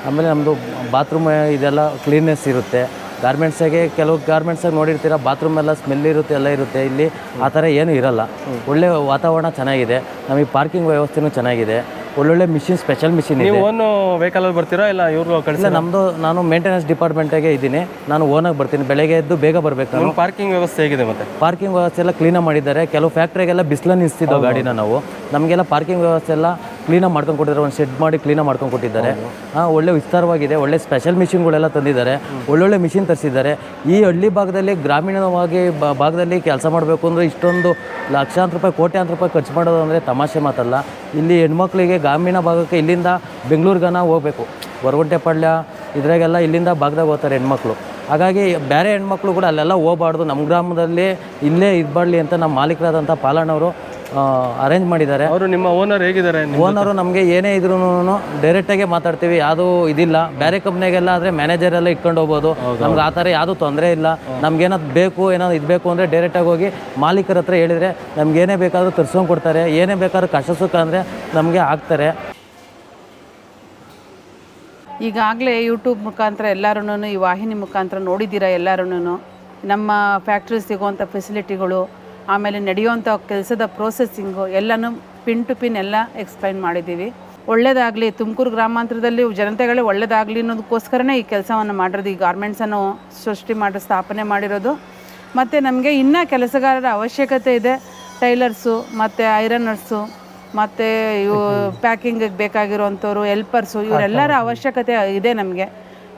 ಆಮೇಲೆ ನಮ್ಮದು ಬಾತ್ರೂಮ್ ಇದೆಲ್ಲ ಕ್ಲೀನ್ನೆಸ್ ಇರುತ್ತೆ. ಗಾರ್ಮೆಂಟ್ಸಾಗೆ ಕೆಲವು ಗಾರ್ಮೆಂಟ್ಸಾಗಿ ನೋಡಿರ್ತೀರ ಬಾತ್ರೂಮ್ ಎಲ್ಲ ಸ್ಮೆಲ್ ಇರುತ್ತೆ, ಎಲ್ಲ ಇರುತ್ತೆ. ಇಲ್ಲಿ ಆ ಥರ ಏನೂ ಇರಲ್ಲ. ಒಳ್ಳೆಯ ವಾತಾವರಣ ಚೆನ್ನಾಗಿದೆ. ನಮಗೆ ಪಾರ್ಕಿಂಗ್ ವ್ಯವಸ್ಥೆನೂ ಚೆನ್ನಾಗಿದೆ. ಒಳ್ಳೊಳ್ಳೆ ಮಿಷಿನ್ ಸ್ಪೆಷಲ್ ಮಿಷಿನ್ ಇದೆ. ನೀವು ಓನ್ ವೆಹಿಕಲಲ್ಲಿ ಬರ್ತೀರಾ ಇಲ್ಲ ಇವರು ಇಲ್ಲ ಕಳಿಸಿಲ್ಲ ನಮ್ಮದು ನಾನು ಮೇಂಟೆನೆನ್ಸ್ ಡಿಪಾರ್ಟ್ಮೆಂಟಾಗೆ ಇದ್ದೀನಿ. ನಾನು ಓನಾಗಿ ಬರ್ತೀನಿ. ಬೆಳಗ್ಗೆ ಎದ್ದು ಬೇಗ ಬರಬೇಕು ನಾನು. ನಿಮ್ಮ ಪಾರ್ಕಿಂಗ್ ವ್ಯವಸ್ಥೆ ಹೇಗಿದೆ ಮತ್ತೆ? ಪಾರ್ಕಿಂಗ್ ವ್ಯವಸ್ಥೆ ಎಲ್ಲ ಕ್ಲೀನಾಗಿ ಮಾಡಿದ್ದಾರೆ. ಕೆಲವು ಫ್ಯಾಕ್ಟ್ರಿಗೆಲ್ಲ ಬಿಸಿಲನ್ನು ನಿಲ್ಲಿಸ್ತಿದ್ದೋ ಗಾಡಿನ ನಾವು. ನಮಗೆಲ್ಲ ಪಾರ್ಕಿಂಗ್ ವ್ಯವಸ್ಥೆ ಎಲ್ಲ ಕ್ಲೀನಾಗಿ ಮಾಡ್ಕೊಂಡು ಕೊಟ್ಟಿದ್ದಾರೆ ಒಂದು ಶೆಡ್ ಮಾಡಿ ಕ್ಲೀನಾಗಿ ಮಾಡ್ಕೊಂಡು ಕೊಟ್ಟಿದ್ದಾರೆ. ಹಾಂ ಒಳ್ಳೆ ವಿಸ್ತಾರವಾಗಿದೆ ಒಳ್ಳೆ ಸ್ಪೆಷಲ್ ಮಿಷಿನ್ಗಳೆಲ್ಲ ತಂದಿದ್ದಾರೆ ಒಳ್ಳೊಳ್ಳೆ ಮಿಷಿನ್ ತರಿಸಿದ್ದಾರೆ. ಈ ಹಳ್ಳಿ ಭಾಗದಲ್ಲಿ ಗ್ರಾಮೀಣವಾಗಿ ಭಾಗದಲ್ಲಿ ಕೆಲಸ ಮಾಡಬೇಕು ಅಂದರೆ ಇಷ್ಟೊಂದು ಲಕ್ಷಾಂತರ ರೂಪಾಯಿ ಕೋಟ್ಯಾಂತರ ರೂಪಾಯಿ ಖರ್ಚು ಮಾಡೋದು ಅಂದರೆ ತಮಾಷೆ ಮಾತಲ್ಲ. ಇಲ್ಲಿ ಹೆಣ್ಮಕ್ಳಿಗೆ ಗ್ರಾಮೀಣ ಭಾಗಕ್ಕೆ ಇಲ್ಲಿಂದ ಬೆಂಗಳೂರಿಗನ ಹೋಗಬೇಕು. ಹೊರಗುಂಟೆಪಾಳ್ಯ ಇದ್ರಾಗೆಲ್ಲ ಇಲ್ಲಿಂದ ಭಾಗದಾಗ ಹೋಗ್ತಾರೆ ಹೆಣ್ಮಕ್ಳು. ಹಾಗಾಗಿ ಬೇರೆ ಹೆಣ್ಮಕ್ಳು ಕೂಡ ಅಲ್ಲೆಲ್ಲ ಹೋಗಬಾರ್ದು. ನಮ್ಮ ಗ್ರಾಮದಲ್ಲಿ ಇಲ್ಲೇ ಇದ್ಬಾರ್ಲಿ ಅಂತ ನಮ್ಮ ಮಾಲೀಕರಾದಂಥ ಪಾಲಣ್ಣವರು ಅರೇಂಜ್ ಮಾಡಿದ್ದಾರೆ. ಅವರು ನಿಮ್ಮ ಓನರ್ ಹೇಗಿದ್ದಾರೆ? ಓನರು ನಮಗೆ ಏನೇ ಇದ್ರೂ ಡೈರೆಕ್ಟಾಗೆ ಮಾತಾಡ್ತೀವಿ ಯಾವುದು ಇದಿಲ್ಲ. ಬೇರೆ ಕಂಪ್ನಿಗೆಲ್ಲ ಆದರೆ ಮ್ಯಾನೇಜರ್ ಎಲ್ಲ ಇಟ್ಕೊಂಡು ಹೋಗ್ಬೋದು. ನಮ್ಗೆ ಆ ಥರ ಯಾವುದೂ ತೊಂದರೆ ಇಲ್ಲ. ನಮ್ಗೇನಾದ್ರು ಬೇಕು ಏನಾದ್ರು ಇದು ಬೇಕು ಅಂದರೆ ಡೈರೆಕ್ಟಾಗಿ ಹೋಗಿ ಮಾಲೀಕರ ಹತ್ರ ಹೇಳಿದರೆ ನಮ್ಗೆ ಏನೇ ಬೇಕಾದರೂ ತರ್ಸ್ಕೊಂಡು ಕೊಡ್ತಾರೆ. ಏನೇ ಬೇಕಾದ್ರೂ ಕಷ್ಟ ಸುಖ ಅಂದರೆ ನಮಗೆ ಆಗ್ತಾರೆ ಈಗಾಗಲೇ ಯೂಟ್ಯೂಬ್ ಮುಖಾಂತರ ಎಲ್ಲರೂ ಈ ವಾಹಿನಿ ಮುಖಾಂತರ ನೋಡಿದ್ದೀರಾ ಎಲ್ಲರೂ ನಮ್ಮ ಫ್ಯಾಕ್ಟ್ರಿ ಸಿಗುವಂಥ ಫೆಸಿಲಿಟಿಗಳು ಆಮೇಲೆ ನಡೆಯುವಂಥ ಕೆಲಸದ ಪ್ರೋಸೆಸ್ಸಿಂಗು ಎಲ್ಲನೂ ಪಿನ್ ಟು ಪಿನ್ ಎಲ್ಲ ಎಕ್ಸ್ಪ್ಲೈನ್ ಮಾಡಿದ್ದೀವಿ. ಒಳ್ಳೇದಾಗಲಿ ತುಮಕೂರು ಗ್ರಾಮಾಂತರದಲ್ಲಿ ಜನತೆಗಳೇ ಒಳ್ಳೇದಾಗಲಿ ಅನ್ನೋದಕ್ಕೋಸ್ಕರನೇ ಈ ಕೆಲಸವನ್ನು ಮಾಡಿರೋದು ಈ ಗಾರ್ಮೆಂಟ್ಸನ್ನು ಸೃಷ್ಟಿ ಮಾಡಿ ಸ್ಥಾಪನೆ ಮಾಡಿರೋದು. ಮತ್ತು ನಮಗೆ ಇನ್ನೂ ಕೆಲಸಗಾರರ ಅವಶ್ಯಕತೆ ಇದೆ. ಟೈಲರ್ಸು ಮತ್ತು ಐರನ್ನರ್ಸು ಮತ್ತು ಇವು ಪ್ಯಾಕಿಂಗಿಗೆ ಬೇಕಾಗಿರೋವಂಥವ್ರು ಎಲ್ಪರ್ಸು ಇವರೆಲ್ಲರ ಅವಶ್ಯಕತೆ ಇದೆ ನಮಗೆ.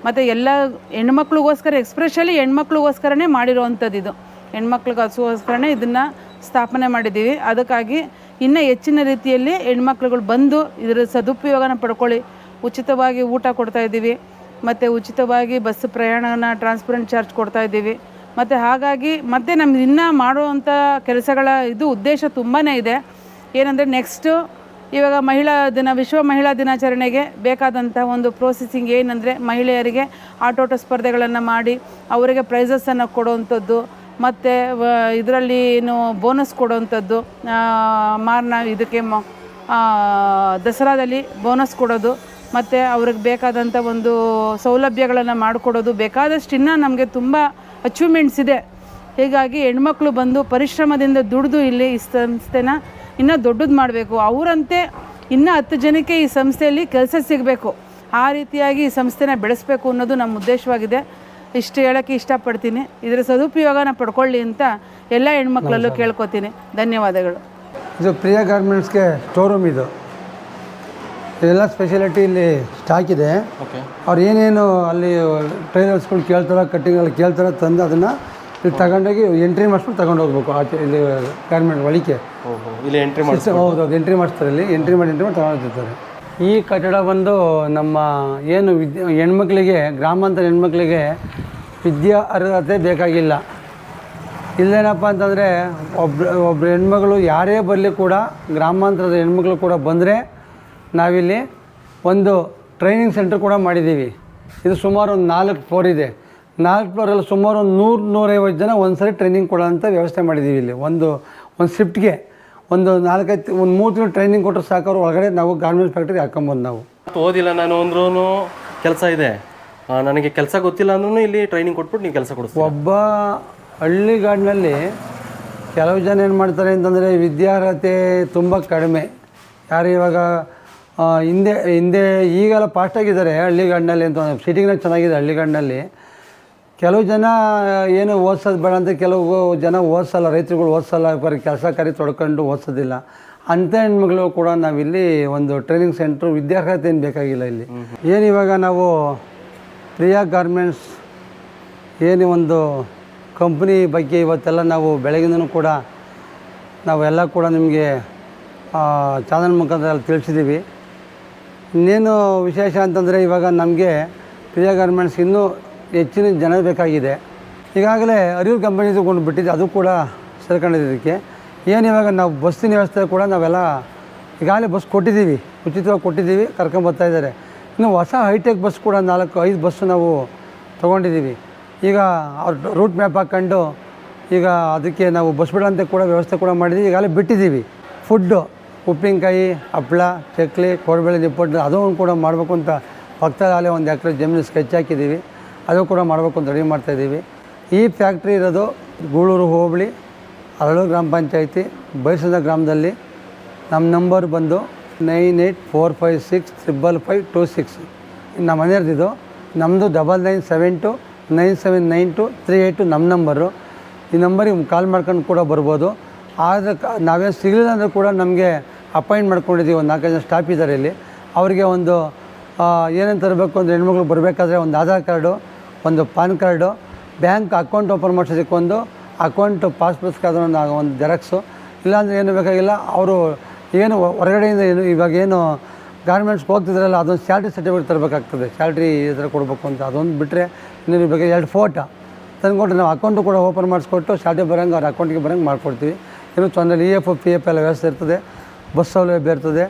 ಮತ್ತು ಎಲ್ಲ ಹೆಣ್ಮಕ್ಳಿಗೋಸ್ಕರ ಎಕ್ಸ್ಪ್ರೆಷಲಿ ಹೆಣ್ಮಕ್ಳಿಗೋಸ್ಕರನೇ ಮಾಡಿರೋವಂಥದ್ದು ಇದು. ಹೆಣ್ಮಕ್ಳಿಗೋಸ್ಕರನೇ ಇದನ್ನು ಸ್ಥಾಪನೆ ಮಾಡಿದ್ದೀವಿ. ಅದಕ್ಕಾಗಿ ಇನ್ನೂ ಹೆಚ್ಚಿನ ರೀತಿಯಲ್ಲಿ ಹೆಣ್ಮಕ್ಳುಗಳು ಬಂದು ಇದರ ಸದುಪಯೋಗನ ಪಡ್ಕೊಳ್ಳಿ. ಉಚಿತವಾಗಿ ಊಟ ಕೊಡ್ತಾ ಇದ್ದೀವಿ. ಮತ್ತು ಉಚಿತವಾಗಿ ಬಸ್ ಪ್ರಯಾಣನ ಟ್ರಾನ್ಸ್ಪರೆಂಟ್ ಚಾರ್ಜ್ ಕೊಡ್ತಾ ಇದ್ದೀವಿ. ಮತ್ತು ಹಾಗಾಗಿ ಮತ್ತೆ ನಮ್ಗೆ ಇನ್ನೂ ಮಾಡುವಂಥ ಕೆಲಸಗಳ ಇದು ಉದ್ದೇಶ ತುಂಬಾ ಇದೆ. ಏನಂದರೆ ನೆಕ್ಸ್ಟು ಇವಾಗ ಮಹಿಳಾ ದಿನ, ವಿಶ್ವ ಮಹಿಳಾ ದಿನಾಚರಣೆಗೆ ಬೇಕಾದಂಥ ಒಂದು ಪ್ರೋಸೆಸಿಂಗ್ ಏನಂದರೆ ಮಹಿಳೆಯರಿಗೆ ಆಟೋಟ ಸ್ಪರ್ಧೆಗಳನ್ನು ಮಾಡಿ, ಅವರಿಗೆ ಪ್ರೈಸಸನ್ನು ಕೊಡುವಂಥದ್ದು ಮತ್ತು ಇದರಲ್ಲಿ ಏನು ಬೋನಸ್ ಕೊಡುವಂಥದ್ದು ಮಾರನ ಇದಕ್ಕೆ ಮ ದಸರಾದಲ್ಲಿ ಬೋನಸ್ ಕೊಡೋದು, ಮತ್ತು ಅವ್ರಿಗೆ ಬೇಕಾದಂಥ ಒಂದು ಸೌಲಭ್ಯಗಳನ್ನು ಮಾಡಿಕೊಡೋದು ಬೇಕಾದಷ್ಟು ಇನ್ನೂ ನಮಗೆ ತುಂಬ ಅಚೀವ್ಮೆಂಟ್ಸ್ ಇದೆ. ಹೀಗಾಗಿ ಹೆಣ್ಮಕ್ಳು ಬಂದು ಪರಿಶ್ರಮದಿಂದ ದುಡಿದು ಇಲ್ಲಿ ಈ ಸಂಸ್ಥೆನ ಇನ್ನೂ ದೊಡ್ಡದು ಮಾಡಬೇಕು. ಅವರಂತೆ ಇನ್ನೂ ಹತ್ತು ಜನಕ್ಕೆ ಈ ಸಂಸ್ಥೆಯಲ್ಲಿ ಕೆಲಸ ಸಿಗಬೇಕು. ಆ ರೀತಿಯಾಗಿ ಈ ಸಂಸ್ಥೆನ ಬೆಳೆಸಬೇಕು ಅನ್ನೋದು ನಮ್ಮ ಉದ್ದೇಶವಾಗಿದೆ. ಇಷ್ಟು ಹೇಳೋಕ್ಕೆ ಇಷ್ಟಪಡ್ತೀನಿ. ಇದರ ಸದುಪಯೋಗನ ಪಡ್ಕೊಳ್ಳಿ ಅಂತ ಎಲ್ಲ ಹೆಣ್ಮಕ್ಳಲ್ಲೂ ಕೇಳ್ಕೊತೀನಿ. ಧನ್ಯವಾದಗಳು. ಇದು ಪ್ರಿಯ ಗಾರ್ಮೆಂಟ್ಸ್ಗೆ ಸ್ಟೋರ್ ರೂಮ್ ಇದು. ಎಲ್ಲ ಸ್ಪೆಷಾಲಿಟಿ ಇಲ್ಲಿ ಸ್ಟಾಕ್ ಇದೆ. ಓಕೆ ಅವ್ರು ಏನೇನು ಅಲ್ಲಿ ಟ್ರೈಲರ್ಸ್ಗಳು ಕೇಳ್ತಾರೋ ಕಟ್ಟಿಂಗಲ್ಲಿ ಕೇಳ್ತಾರೋ ತಂದು ಅದನ್ನು ಇಲ್ಲಿ ತಗೊಂಡೋಗಿ ಎಂಟ್ರಿ ಮಾಡಿಸ್ಬಿಟ್ಟು ತಗೊಂಡು ಹೋಗ್ಬೇಕು. ಆಚೆ ಇಲ್ಲಿ ಗಾರ್ಮೆಂಟ್ ಒಳಿಕೆ ಇಲ್ಲಿ ಎಂಟ್ರಿ ಹೌದು ಹೌದು ಎಂಟ್ರಿ ಮಾಡಿಸ್ತಾರೆ ಇಲ್ಲಿ. ಎಂಟ್ರಿ ಮಾಡಿ ಎಂಟ್ರಿ ಮಾಡಿ ತಗೊಂಡಿರ್ತಾರೆ ಈ ಕಟ್ಟಡ ಬಂದು ನಮ್ಮ ಏನು ವಿದ್ಯೆ ಹೆಣ್ಮಕ್ಳಿಗೆ ಗ್ರಾಮಾಂತರ ಹೆಣ್ಮಕ್ಳಿಗೆ ವಿದ್ಯಾ ಅರ್ಹತೆ ಬೇಕಾಗಿಲ್ಲ. ಇಲ್ಲೇನಪ್ಪ ಅಂತಂದರೆ ಒಬ್ಬ ಒಬ್ಬರು ಹೆಣ್ಮಗಳು ಯಾರೇ ಬರಲಿ ಕೂಡ, ಗ್ರಾಮಾಂತರದ ಹೆಣ್ಮಗಳು ಕೂಡ ಬಂದರೆ ನಾವಿಲ್ಲಿ ಒಂದು ಟ್ರೈನಿಂಗ್ ಸೆಂಟರ್ ಕೂಡ ಮಾಡಿದ್ದೀವಿ. ಇದು ಸುಮಾರು ಒಂದು ನಾಲ್ಕು ಫ್ಲೋರ್ ಇದೆ. ನಾಲ್ಕು ಫ್ಲೋರಲ್ಲಿ ಸುಮಾರು ಒಂದು ನೂರು, ನೂರೈವತ್ತು ಜನ ಒಂದು ಸರಿ ಟ್ರೈನಿಂಗ್ ಕೊಡೋಂಥ ವ್ಯವಸ್ಥೆ ಮಾಡಿದ್ದೀವಿ ಇಲ್ಲಿ. ಒಂದು ಒಂದು ಶಿಫ್ಟ್ಗೆ ಒಂದು ನಾಲ್ಕೈದು, ಒಂದು ಮೂರು ತಿಂಗಳು ಟ್ರೈನಿಂಗ್ ಕೊಟ್ಟರೆ ಸಾಕು ಒಳಗಡೆ ನಾವು ಗಾರ್ಮೆಂಟ್ಸ್ ಫ್ಯಾಕ್ಟ್ರಿಗೆ ಹಾಕೊಂಬೋದು ನಾವು. ಓದಿಲ್ಲ ನಾನು ಅಂದ್ರೂ ಕೆಲಸ ಇದೆ. ನನಗೆ ಕೆಲಸ ಗೊತ್ತಿಲ್ಲ ಅಂದ್ರೂ ಇಲ್ಲಿ ಟ್ರೈನಿಂಗ್ ಕೊಟ್ಬಿಟ್ಟು ನೀವು ಕೆಲಸ ಕೊಡಿಸ್ತೀವಿ ಒಬ್ಬ ಹಳ್ಳಿಗಾಡಿನಲ್ಲಿ ಕೆಲವು ಜನ ಏನು ಮಾಡ್ತಾರೆ ಅಂತಂದರೆ ವಿದ್ಯಾರ್ಹತೆ ತುಂಬ ಕಡಿಮೆ. ಯಾರು ಇವಾಗ ಹಿಂದೆ ಹಿಂದೆ ಈಗೆಲ್ಲ ಪಾಸ್ಟಾಗಿದ್ದಾರೆ ಹಳ್ಳಿಗಾಡಿನಲ್ಲಿ ಅಂತ ಸಿಟಿಗ್ನಾಗ ಚೆನ್ನಾಗಿದೆ ಹಳ್ಳಿಗಾಡಿನಲ್ಲಿ. ಕೆಲವು ಜನ ಏನು ಓದ್ಸೋದು ಬೇಡ ಅಂತ ಕೆಲವು ಜನ ಓದಿಸಲ್ಲ ರೈತರುಗಳು ಓದಿಸಲ್ಲ ಬರೀ ಕೆಲಸ ಕಾರ್ಯ ತೊಡ್ಕೊಂಡು ಓದಿಸೋದಿಲ್ಲ. ಅಂಥ ಹೆಣ್ಮಗಳು ಕೂಡ ನಾವಿಲ್ಲಿ ಒಂದು ಟ್ರೈನಿಂಗ್ ಸೆಂಟ್ರು ವಿದ್ಯಾರ್ಹತೆ ಏನು ಬೇಕಾಗಿಲ್ಲ ಇಲ್ಲಿ. ಏನು ಇವಾಗ ನಾವು ಪ್ರಿಯಾ ಗಾರ್ಮೆಂಟ್ಸ್, ಏನೇ ಒಂದು ಕಂಪ್ನಿ ಬಗ್ಗೆ ಇವತ್ತೆಲ್ಲ ನಾವು ಬೆಳಗಿನೂ ಕೂಡ ನಾವೆಲ್ಲ ಕೂಡ ನಿಮಗೆ ಚಾನಲ್ ಮುಖಾಂತರ ತಿಳಿಸಿದ್ದೀವಿ. ಇನ್ನೇನು ವಿಶೇಷ ಅಂತಂದರೆ ಇವಾಗ ನಮಗೆ ಪ್ರಿಯಾ ಗಾರ್ಮೆಂಟ್ಸ್ ಇನ್ನೂ ಹೆಚ್ಚಿನ ಜನ ಬೇಕಾಗಿದೆ. ಈಗಾಗಲೇ ಅರಿವು ಕಂಪನಿ ತಗೊಂಡು ಬಿಟ್ಟಿದೆ, ಅದು ಕೂಡ ಸೇರ್ಕೊಂಡಿದ್ದಕ್ಕೆ ಏನು ಇವಾಗ ನಾವು ಬಸ್ಸಿನ ವ್ಯವಸ್ಥೆ ಕೂಡ ನಾವೆಲ್ಲ ಈಗಾಗಲೇ ಬಸ್ ಕೊಟ್ಟಿದ್ದೀವಿ, ಉಚಿತವಾಗಿ ಕೊಟ್ಟಿದ್ದೀವಿ ಕರ್ಕೊಂಬರ್ತಾ ಇದ್ದಾರೆ. ಇನ್ನು ಹೊಸ ಹೈಟೆಕ್ ಬಸ್ ಕೂಡ ನಾಲ್ಕು, ಐದು ಬಸ್ಸು ನಾವು ತೊಗೊಂಡಿದ್ದೀವಿ. ಈಗ ಅವ್ರ ರೂಟ್ ಮ್ಯಾಪ್ ಹಾಕ್ಕೊಂಡು ಈಗ ಅದಕ್ಕೆ ನಾವು ಬಸ್ ಬಿಡೋಂಥ ಕೂಡ ವ್ಯವಸ್ಥೆ ಕೂಡ ಮಾಡಿದ್ದೀವಿ. ಈಗಾಗಲೇ ಬಿಟ್ಟಿದ್ದೀವಿ. ಫುಡ್ಡು ಉಪ್ಪಿನಕಾಯಿ ಹಪ್ಪಳ ಚಕ್ಲಿ, ಕೋಡ್ಬೇಳೆ ನಿಪ್ಪಟ್ಟು ಅದೂ ಕೂಡ ಮಾಡಬೇಕು ಅಂತ ಪಕ್ಕದಲ್ಲೇ ಒಂದು ಎಕರೆ ಜಮೀನು ಸ್ಕೆಚ್ ಹಾಕಿದ್ದೀವಿ. ಅದು ಕೂಡ ಮಾಡಬೇಕು ಅಂತ ರೆಡಿ ಮಾಡ್ತಾಯಿದ್ದೀವಿ ಈ ಫ್ಯಾಕ್ಟ್ರಿ ಇರೋದು ಗೂಳೂರು, ಹೋಬಳಿ, ಅರಳು ಗ್ರಾಮ ಪಂಚಾಯಿತಿ ಬೈಸದ ಗ್ರಾಮದಲ್ಲಿ ನಮ್ಮ ನಂಬರ್ ಬಂದು nine eight four five six triple five two six. ನಮ್ಮ ಮನೆಯವ್ರದ್ದು ನಮ್ಮದು double nine seven two, nine seven nine two, three eight ನಮ್ಮ ನಂಬರು. ಈ ನಂಬರಿಗೆ ಕಾಲ್ ಮಾಡ್ಕೊಂಡು ಕೂಡ ಬರ್ಬೋದು. ಆದರೆ ನಾವೇ ಸಿಗಲಿಲ್ಲ ಅಂದರೂ ಕೂಡ ನಮಗೆ ಅಪಾಯಿಂಟ್ ಮಾಡ್ಕೊಂಡಿದ್ದೀವಿ. ಒಂದು ನಾಲ್ಕೈದು ಜನ ಸ್ಟಾಫ್ ಇದ್ದಾರೆ ಇಲ್ಲಿ. ಅವರಿಗೆ ಒಂದು ಏನೇನು ತರಬೇಕು ಅಂದರೆ ಹೆಣ್ಮಕ್ಳು ಬರಬೇಕಾದ್ರೆ ಒಂದು ಆಧಾರ್ ಕಾರ್ಡು, ಒಂದು PAN card, bank account open ಮಾಡಿಸೋದಕ್ಕೆ ಒಂದು ಅಕೌಂಟ್ ಪಾಸ್ ಪುಸ್ತಕ ಒಂದು ಒಂದು ಜೆರಾಕ್ಸು. ಇಲ್ಲಾಂದರೆ ಏನು ಬೇಕಾಗಿಲ್ಲ, ಅವರು ಏನು ಹೊರಗಡೆಯಿಂದ ಏನು, ಇವಾಗ ಏನು ಗಾರ್ಮೆಂಟ್ಸ್ಗೆ ಹೋಗ್ತಿದ್ರಲ್ಲ, ಅದೊಂದು ಸ್ಯಾಲ್ರಿ ಸರ್ಟಿಫಿಕೇಟ್ ತರಬೇಕಾಗ್ತದೆ. ಸ್ಯಾಲ್ರಿ ಥರ ಕೊಡಬೇಕು ಅಂತ ಅದೊಂದು ಬಿಟ್ಟರೆ ನೀವು ಇವಾಗ ಎರಡು ಫೋಟೋ ತಂದ್ಕೊಂಡು ನಾವು ಅಕೌಂಟು ಕೂಡ ಓಪನ್ ಮಾಡಿಸ್ಕೊಟ್ಟು ಸ್ಯಾಲ್ರಿ ಬರೋಂಗೆ ಅವ್ರ ಅಕೌಂಟಿಗೆ ಬರೋಂಗೆ ಮಾಡಿಕೊಡ್ತೀವಿ. ಇನ್ನು ತೊಂದರೆ ಇ ಎಫ್ ಪಿ ಎಫ್ ಎಲ್ಲ ವ್ಯವಸ್ಥೆ ಇರ್ತದೆ. ಬಸ್ ಸೌಲಭ್ಯ ಇರ್ತದೆ.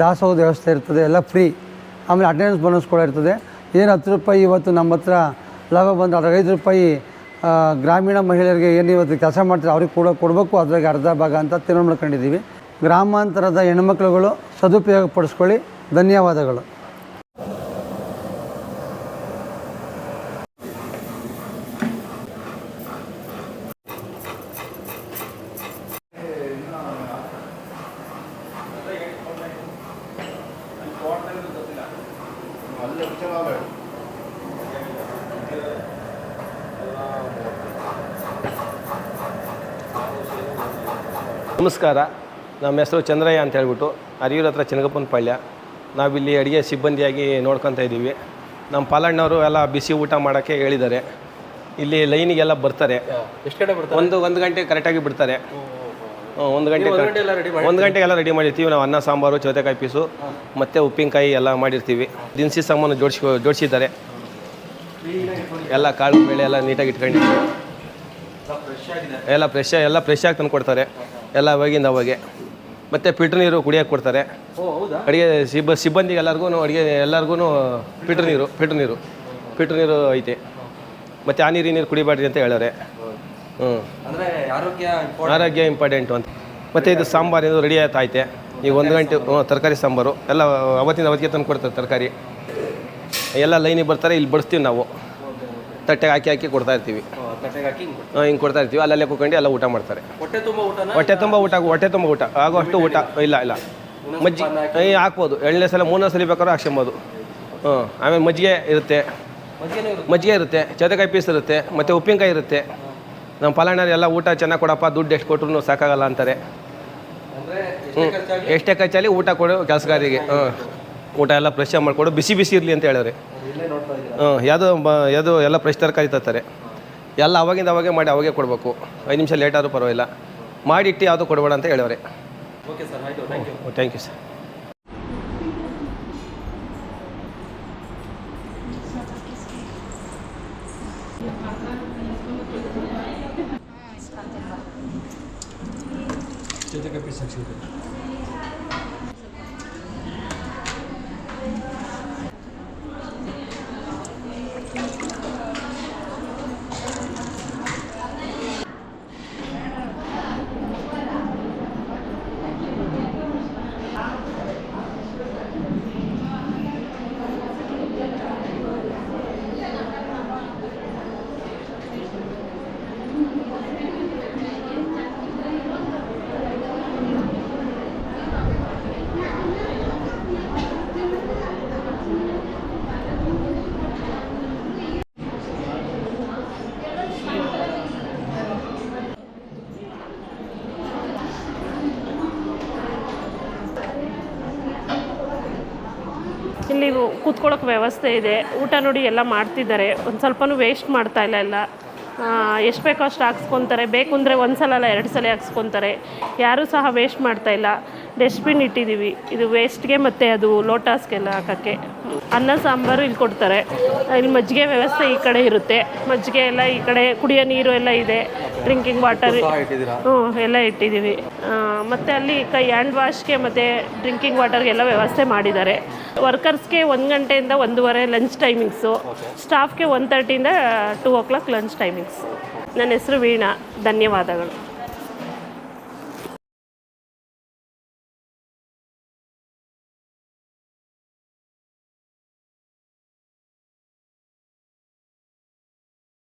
ದಾಸೋಹದ ವ್ಯವಸ್ಥೆ ಇರ್ತದೆ, ಎಲ್ಲ ಫ್ರೀ ಆಮೇಲೆ ಅಟೆಂಡೆನ್ಸ್ ಬೋನಸ್ ಕೂಡ ಇರ್ತದೆ. ಏನು ಹತ್ತು ರೂಪಾಯಿ ಇವತ್ತು ನಮ್ಮ ಹತ್ರ ಲಾಭ ಬಂದು ಅದ್ರ ಐದು ರೂಪಾಯಿ ಗ್ರಾಮೀಣ ಮಹಿಳೆಯರಿಗೆ ಏನು ಇವತ್ತು ಕೆಲಸ ಮಾಡ್ತಾರೆ, ಅವ್ರಿಗೆ ಕೂಡ ಕೊಡಬೇಕು. ಅದ್ರಾಗೆ ಅರ್ಧ ಭಾಗ ಅಂತ ತೀರ್ಮಾನ ಮಾಡ್ಕೊಂಡಿದ್ದೀವಿ. ಗ್ರಾಮಾಂತರದ ಹೆಣ್ಮಕ್ಳುಗಳು ಸದುಪಯೋಗ ಪಡಿಸ್ಕೊಳ್ಳಿ ಧನ್ಯವಾದಗಳು. ನಮಸ್ಕಾರ. ನಮ್ಮ ಹೆಸರು ಚಂದ್ರಯ್ಯ ಅಂತ ಹೇಳ್ಬಿಟ್ಟು ಅರಿಯೂರ ಹತ್ರ ಚನ್ನಗಪ್ಪನ ಪಾಳ್ಯ. ನಾವಿಲ್ಲಿ ಅಡುಗೆ ಸಿಬ್ಬಂದಿಯಾಗಿ ನೋಡ್ಕೊತಾ ಇದ್ದೀವಿ. ನಮ್ಮ ಪಾಲಣ್ಣವರು ಎಲ್ಲ ಬಿಸಿ ಊಟ ಮಾಡೋಕ್ಕೆ ಹೇಳಿದ್ದಾರೆ. ಇಲ್ಲಿ ಲೈನಿಗೆಲ್ಲ ಬರ್ತಾರೆ. ಎಷ್ಟು ಗಂಟೆ ಬರ್ತಾರೆ? ಒಂದು ಒಂದು ಗಂಟೆ ಕರೆಕ್ಟಾಗಿ ಬಿಡ್ತಾರೆ. ಒಂದು ಗಂಟೆ ಒಂದು ಗಂಟೆಗೆಲ್ಲ ರೆಡಿ ಮಾಡಿರ್ತೀವಿ. ನಾವು ಅನ್ನ ಸಾಂಬಾರು ಚೌತೆಕಾಯಿ ಪೀಸು ಮತ್ತು ಉಪ್ಪಿನಕಾಯಿ ಎಲ್ಲ ಮಾಡಿರ್ತೀವಿ. ದಿನಸಿ ಸಾಮಾನು ಜೋಡಿಸಿ ಜೋಡಿಸಿದ್ದಾರೆ. ಎಲ್ಲ ಕಾಳು ಬೇಳೆ ಎಲ್ಲ ನೀಟಾಗಿ ಇಟ್ಕೊಂಡಿದ್ದೀವಿ. ಎಲ್ಲ ಫ್ರೆಶ್ ಎಲ್ಲ ಫ್ರೆಶ್ ಆಗಿ ತಂದು ಕೊಡ್ತಾರೆ. ಎಲ್ಲ ಅವಾಗಿಂದ ಅವಾಗೆ. ಮತ್ತು ಫಿಲ್ಟರ್ ನೀರು ಕುಡಿಯೋಕೆ ಕೊಡ್ತಾರೆ. ಅಡುಗೆ ಸಿಬ್ಬ ಸಿಬ್ಬಂದಿಗೆ ಎಲ್ಲರಿಗೂ ಅಡುಗೆ ಎಲ್ಲರಿಗೂ ಫಿಲ್ಟರ್ ನೀರು ಫಿಲ್ಟರ್ ನೀರು ಫಿಲ್ಟರ್ ನೀರು ಐತೆ. ಮತ್ತು ಆ ನೀರು ನೀರು ಕುಡಿಬೇಡ್ರಿ ಅಂತ ಹೇಳೋರೆ ಹ್ಞೂ ಅಂದರೆ ಆರೋಗ್ಯ ಆರೋಗ್ಯ ಇಂಪಾರ್ಟೆಂಟು ಅಂತ. ಮತ್ತು ಇದು ಸಾಂಬಾರು ಇದು ರೆಡಿ ಆಯ್ತು ಐತೆ ಈಗ ಒಂದು ಗಂಟೆ ಹ್ಞೂ ತರಕಾರಿ ಸಾಂಬಾರು. ಎಲ್ಲ ಅವತ್ತಿಂದ ಅವತ್ತಿಗೆ ತಂದು ಕೊಡ್ತಾರೆ ತರಕಾರಿ. ಎಲ್ಲ ಲೈನಿಗೆ ಬರ್ತಾರೆ ಇಲ್ಲಿ ಬಡಿಸ್ತೀವಿ ನಾವು. ತಟ್ಟೆಗೆ ಹಾಕಿ ಹಾಕಿ ಕೊಡ್ತಾ ಇರ್ತೀವಿ. ತಟ್ಟೆಗೆ ಹಾಕಿ ಹಿಂಗ್ ಕೊಡ್ತಾ ಇರ್ತೀವಿ. ಅಲ್ಲಲ್ಲೇ ಕೂತ್ಕೊಂಡು ಎಲ್ಲ ಊಟ ಮಾಡ್ತಾರೆ. ಹೊಟ್ಟೆ ತುಂಬ ಊಟನ? ಹೊಟ್ಟೆ ತುಂಬ ಊಟ ಹೊಟ್ಟೆ ತುಂಬ ಊಟ. ಆಗೋ ಅಷ್ಟು ಊಟ. ಇಲ್ಲ ಇಲ್ಲ. ಮಜ್ಜಿ ಏ ಹಾಕ್ಬೋದು. ಎರಡನೇ ಸಲ ಮೂರನೇ ಸಲ ಬೇಕಾದ್ರೂ ಹಾಕ್ಸ್ಕೊಬೋದು. ಹ್ಞೂ. ಆಮೇಲೆ ಮಜ್ಜಿಗೆ ಇರುತ್ತೆ. ಮಜ್ಜಿಗೆ ಇರುತ್ತೆ. ಚೌತೆಕಾಯಿ ಪೀಸ್ ಇರುತ್ತೆ. ಮತ್ತು ಉಪ್ಪಿನಕಾಯಿ ಇರುತ್ತೆ. ನಮ್ಮ ಪಲಾಣರು ಎಲ್ಲ ಊಟ ಚೆನ್ನಾಗಿ ಕೊಡಪ್ಪ ದುಡ್ಡು ಎಷ್ಟು ಕೊಟ್ರು ಸಾಕಾಗಲ್ಲ ಅಂತಾರೆ. ಹ್ಞೂ. ಎಷ್ಟೇ ಖರ್ಚಲ್ಲಿ ಊಟ ಕೊಡು ಕೆಲಸಗಾರಿಗೆ. ಹ್ಞೂ. ಊಟ ಎಲ್ಲ ಫ್ರೆಶ್ ಮಾಡಿಕೊಡು. ಬಿಸಿ ಬಿಸಿ ಇರಲಿ ಅಂತ ಹೇಳೋರೆ. ಹ್ಞೂ. ಯಾವುದು ಯಾವುದು ಯಾವುದೋ ಎಲ್ಲ ಫ್ರೆಶ್ ತರಕಾರಿ ತರ್ತಾರೆ. ಎಲ್ಲ ಅವಾಗಿಂದ ಅವಾಗೆ ಮಾಡಿ ಅವಾಗೇ ಕೊಡಬೇಕು. ಐದು ನಿಮಿಷ ಲೇಟ್ ಆದರೂ ಪರವಾಗಿಲ್ಲ. ಮಾಡಿಟ್ಟು ಯಾವುದು ಕೊಡಬೇಡ ಅಂತ ಹೇಳೋರೆ ಓಕೆ ಸರ್ ಆಯಿತು. Thank you thank you sir ಇಲ್ಲಿ ಕೂತ್ಕೊಳ್ಳೋಕೆ ವ್ಯವಸ್ಥೆ ಇದೆ. ಊಟ ನೋಡಿ ಎಲ್ಲ ಮಾಡ್ತಿದ್ದಾರೆ. ಒಂದು ಸ್ವಲ್ಪನೂ ವೇಸ್ಟ್ ಮಾಡ್ತಾ ಇಲ್ಲ ಎಲ್ಲ. ಎಷ್ಟು ಬೇಕೋ ಅಷ್ಟು ಹಾಕ್ಸ್ಕೊತಾರೆ. ಬೇಕು ಅಂದರೆ ಒಂದು ಸಲ ಅಲ್ಲ, ಎರಡು ಸಲ ಹಾಕ್ಸ್ಕೊತಾರೆ. ಯಾರೂ ಸಹ ವೇಸ್ಟ್ ಮಾಡ್ತಾ ಇಲ್ಲ. ಡಸ್ಟ್ಬಿನ್ ಇಟ್ಟಿದ್ದೀವಿ. ಇದು ವೇಸ್ಟ್ಗೆ ಮತ್ತು ಅದು ಲೋಟಾಸ್ಗೆಲ್ಲ ಹಾಕೋಕ್ಕೆ. ಅನ್ನ ಸಾಂಬಾರು ಇಲ್ಲಿ ಕೊಡ್ತಾರೆ. ಇಲ್ಲಿ ಮಜ್ಜಿಗೆ ವ್ಯವಸ್ಥೆ ಈ ಕಡೆ ಇರುತ್ತೆ. ಮಜ್ಜಿಗೆ ಎಲ್ಲ ಈ ಕಡೆ ಕುಡಿಯೋ ನೀರು ಎಲ್ಲ ಇದೆ. ಡ್ರಿಂಕಿಂಗ್ ವಾಟರ್ ಹ್ಞೂ ಎಲ್ಲ ಇಟ್ಟಿದ್ದೀವಿ. ಮತ್ತು ಅಲ್ಲಿ ಕೈ ಹ್ಯಾಂಡ್ ವಾಶ್ಗೆ ಮತ್ತು ಡ್ರಿಂಕಿಂಗ್ ವಾಟರ್ಗೆಲ್ಲ ವ್ಯವಸ್ಥೆ ಮಾಡಿದ್ದಾರೆ. ವರ್ಕರ್ಸ್ಗೆ ಒಂದು ಗಂಟೆಯಿಂದ ಒಂದೂವರೆ ಲಂಚ್ ಟೈಮಿಂಗ್ಸು ಸ್ಟಾಫ್ಗೆ ಒನ್ ತರ್ಟಿಯಿಂದ two o'clock lunch timings ನನ್ನ ಹೆಸರು ವೀಣಾ. ಧನ್ಯವಾದಗಳು.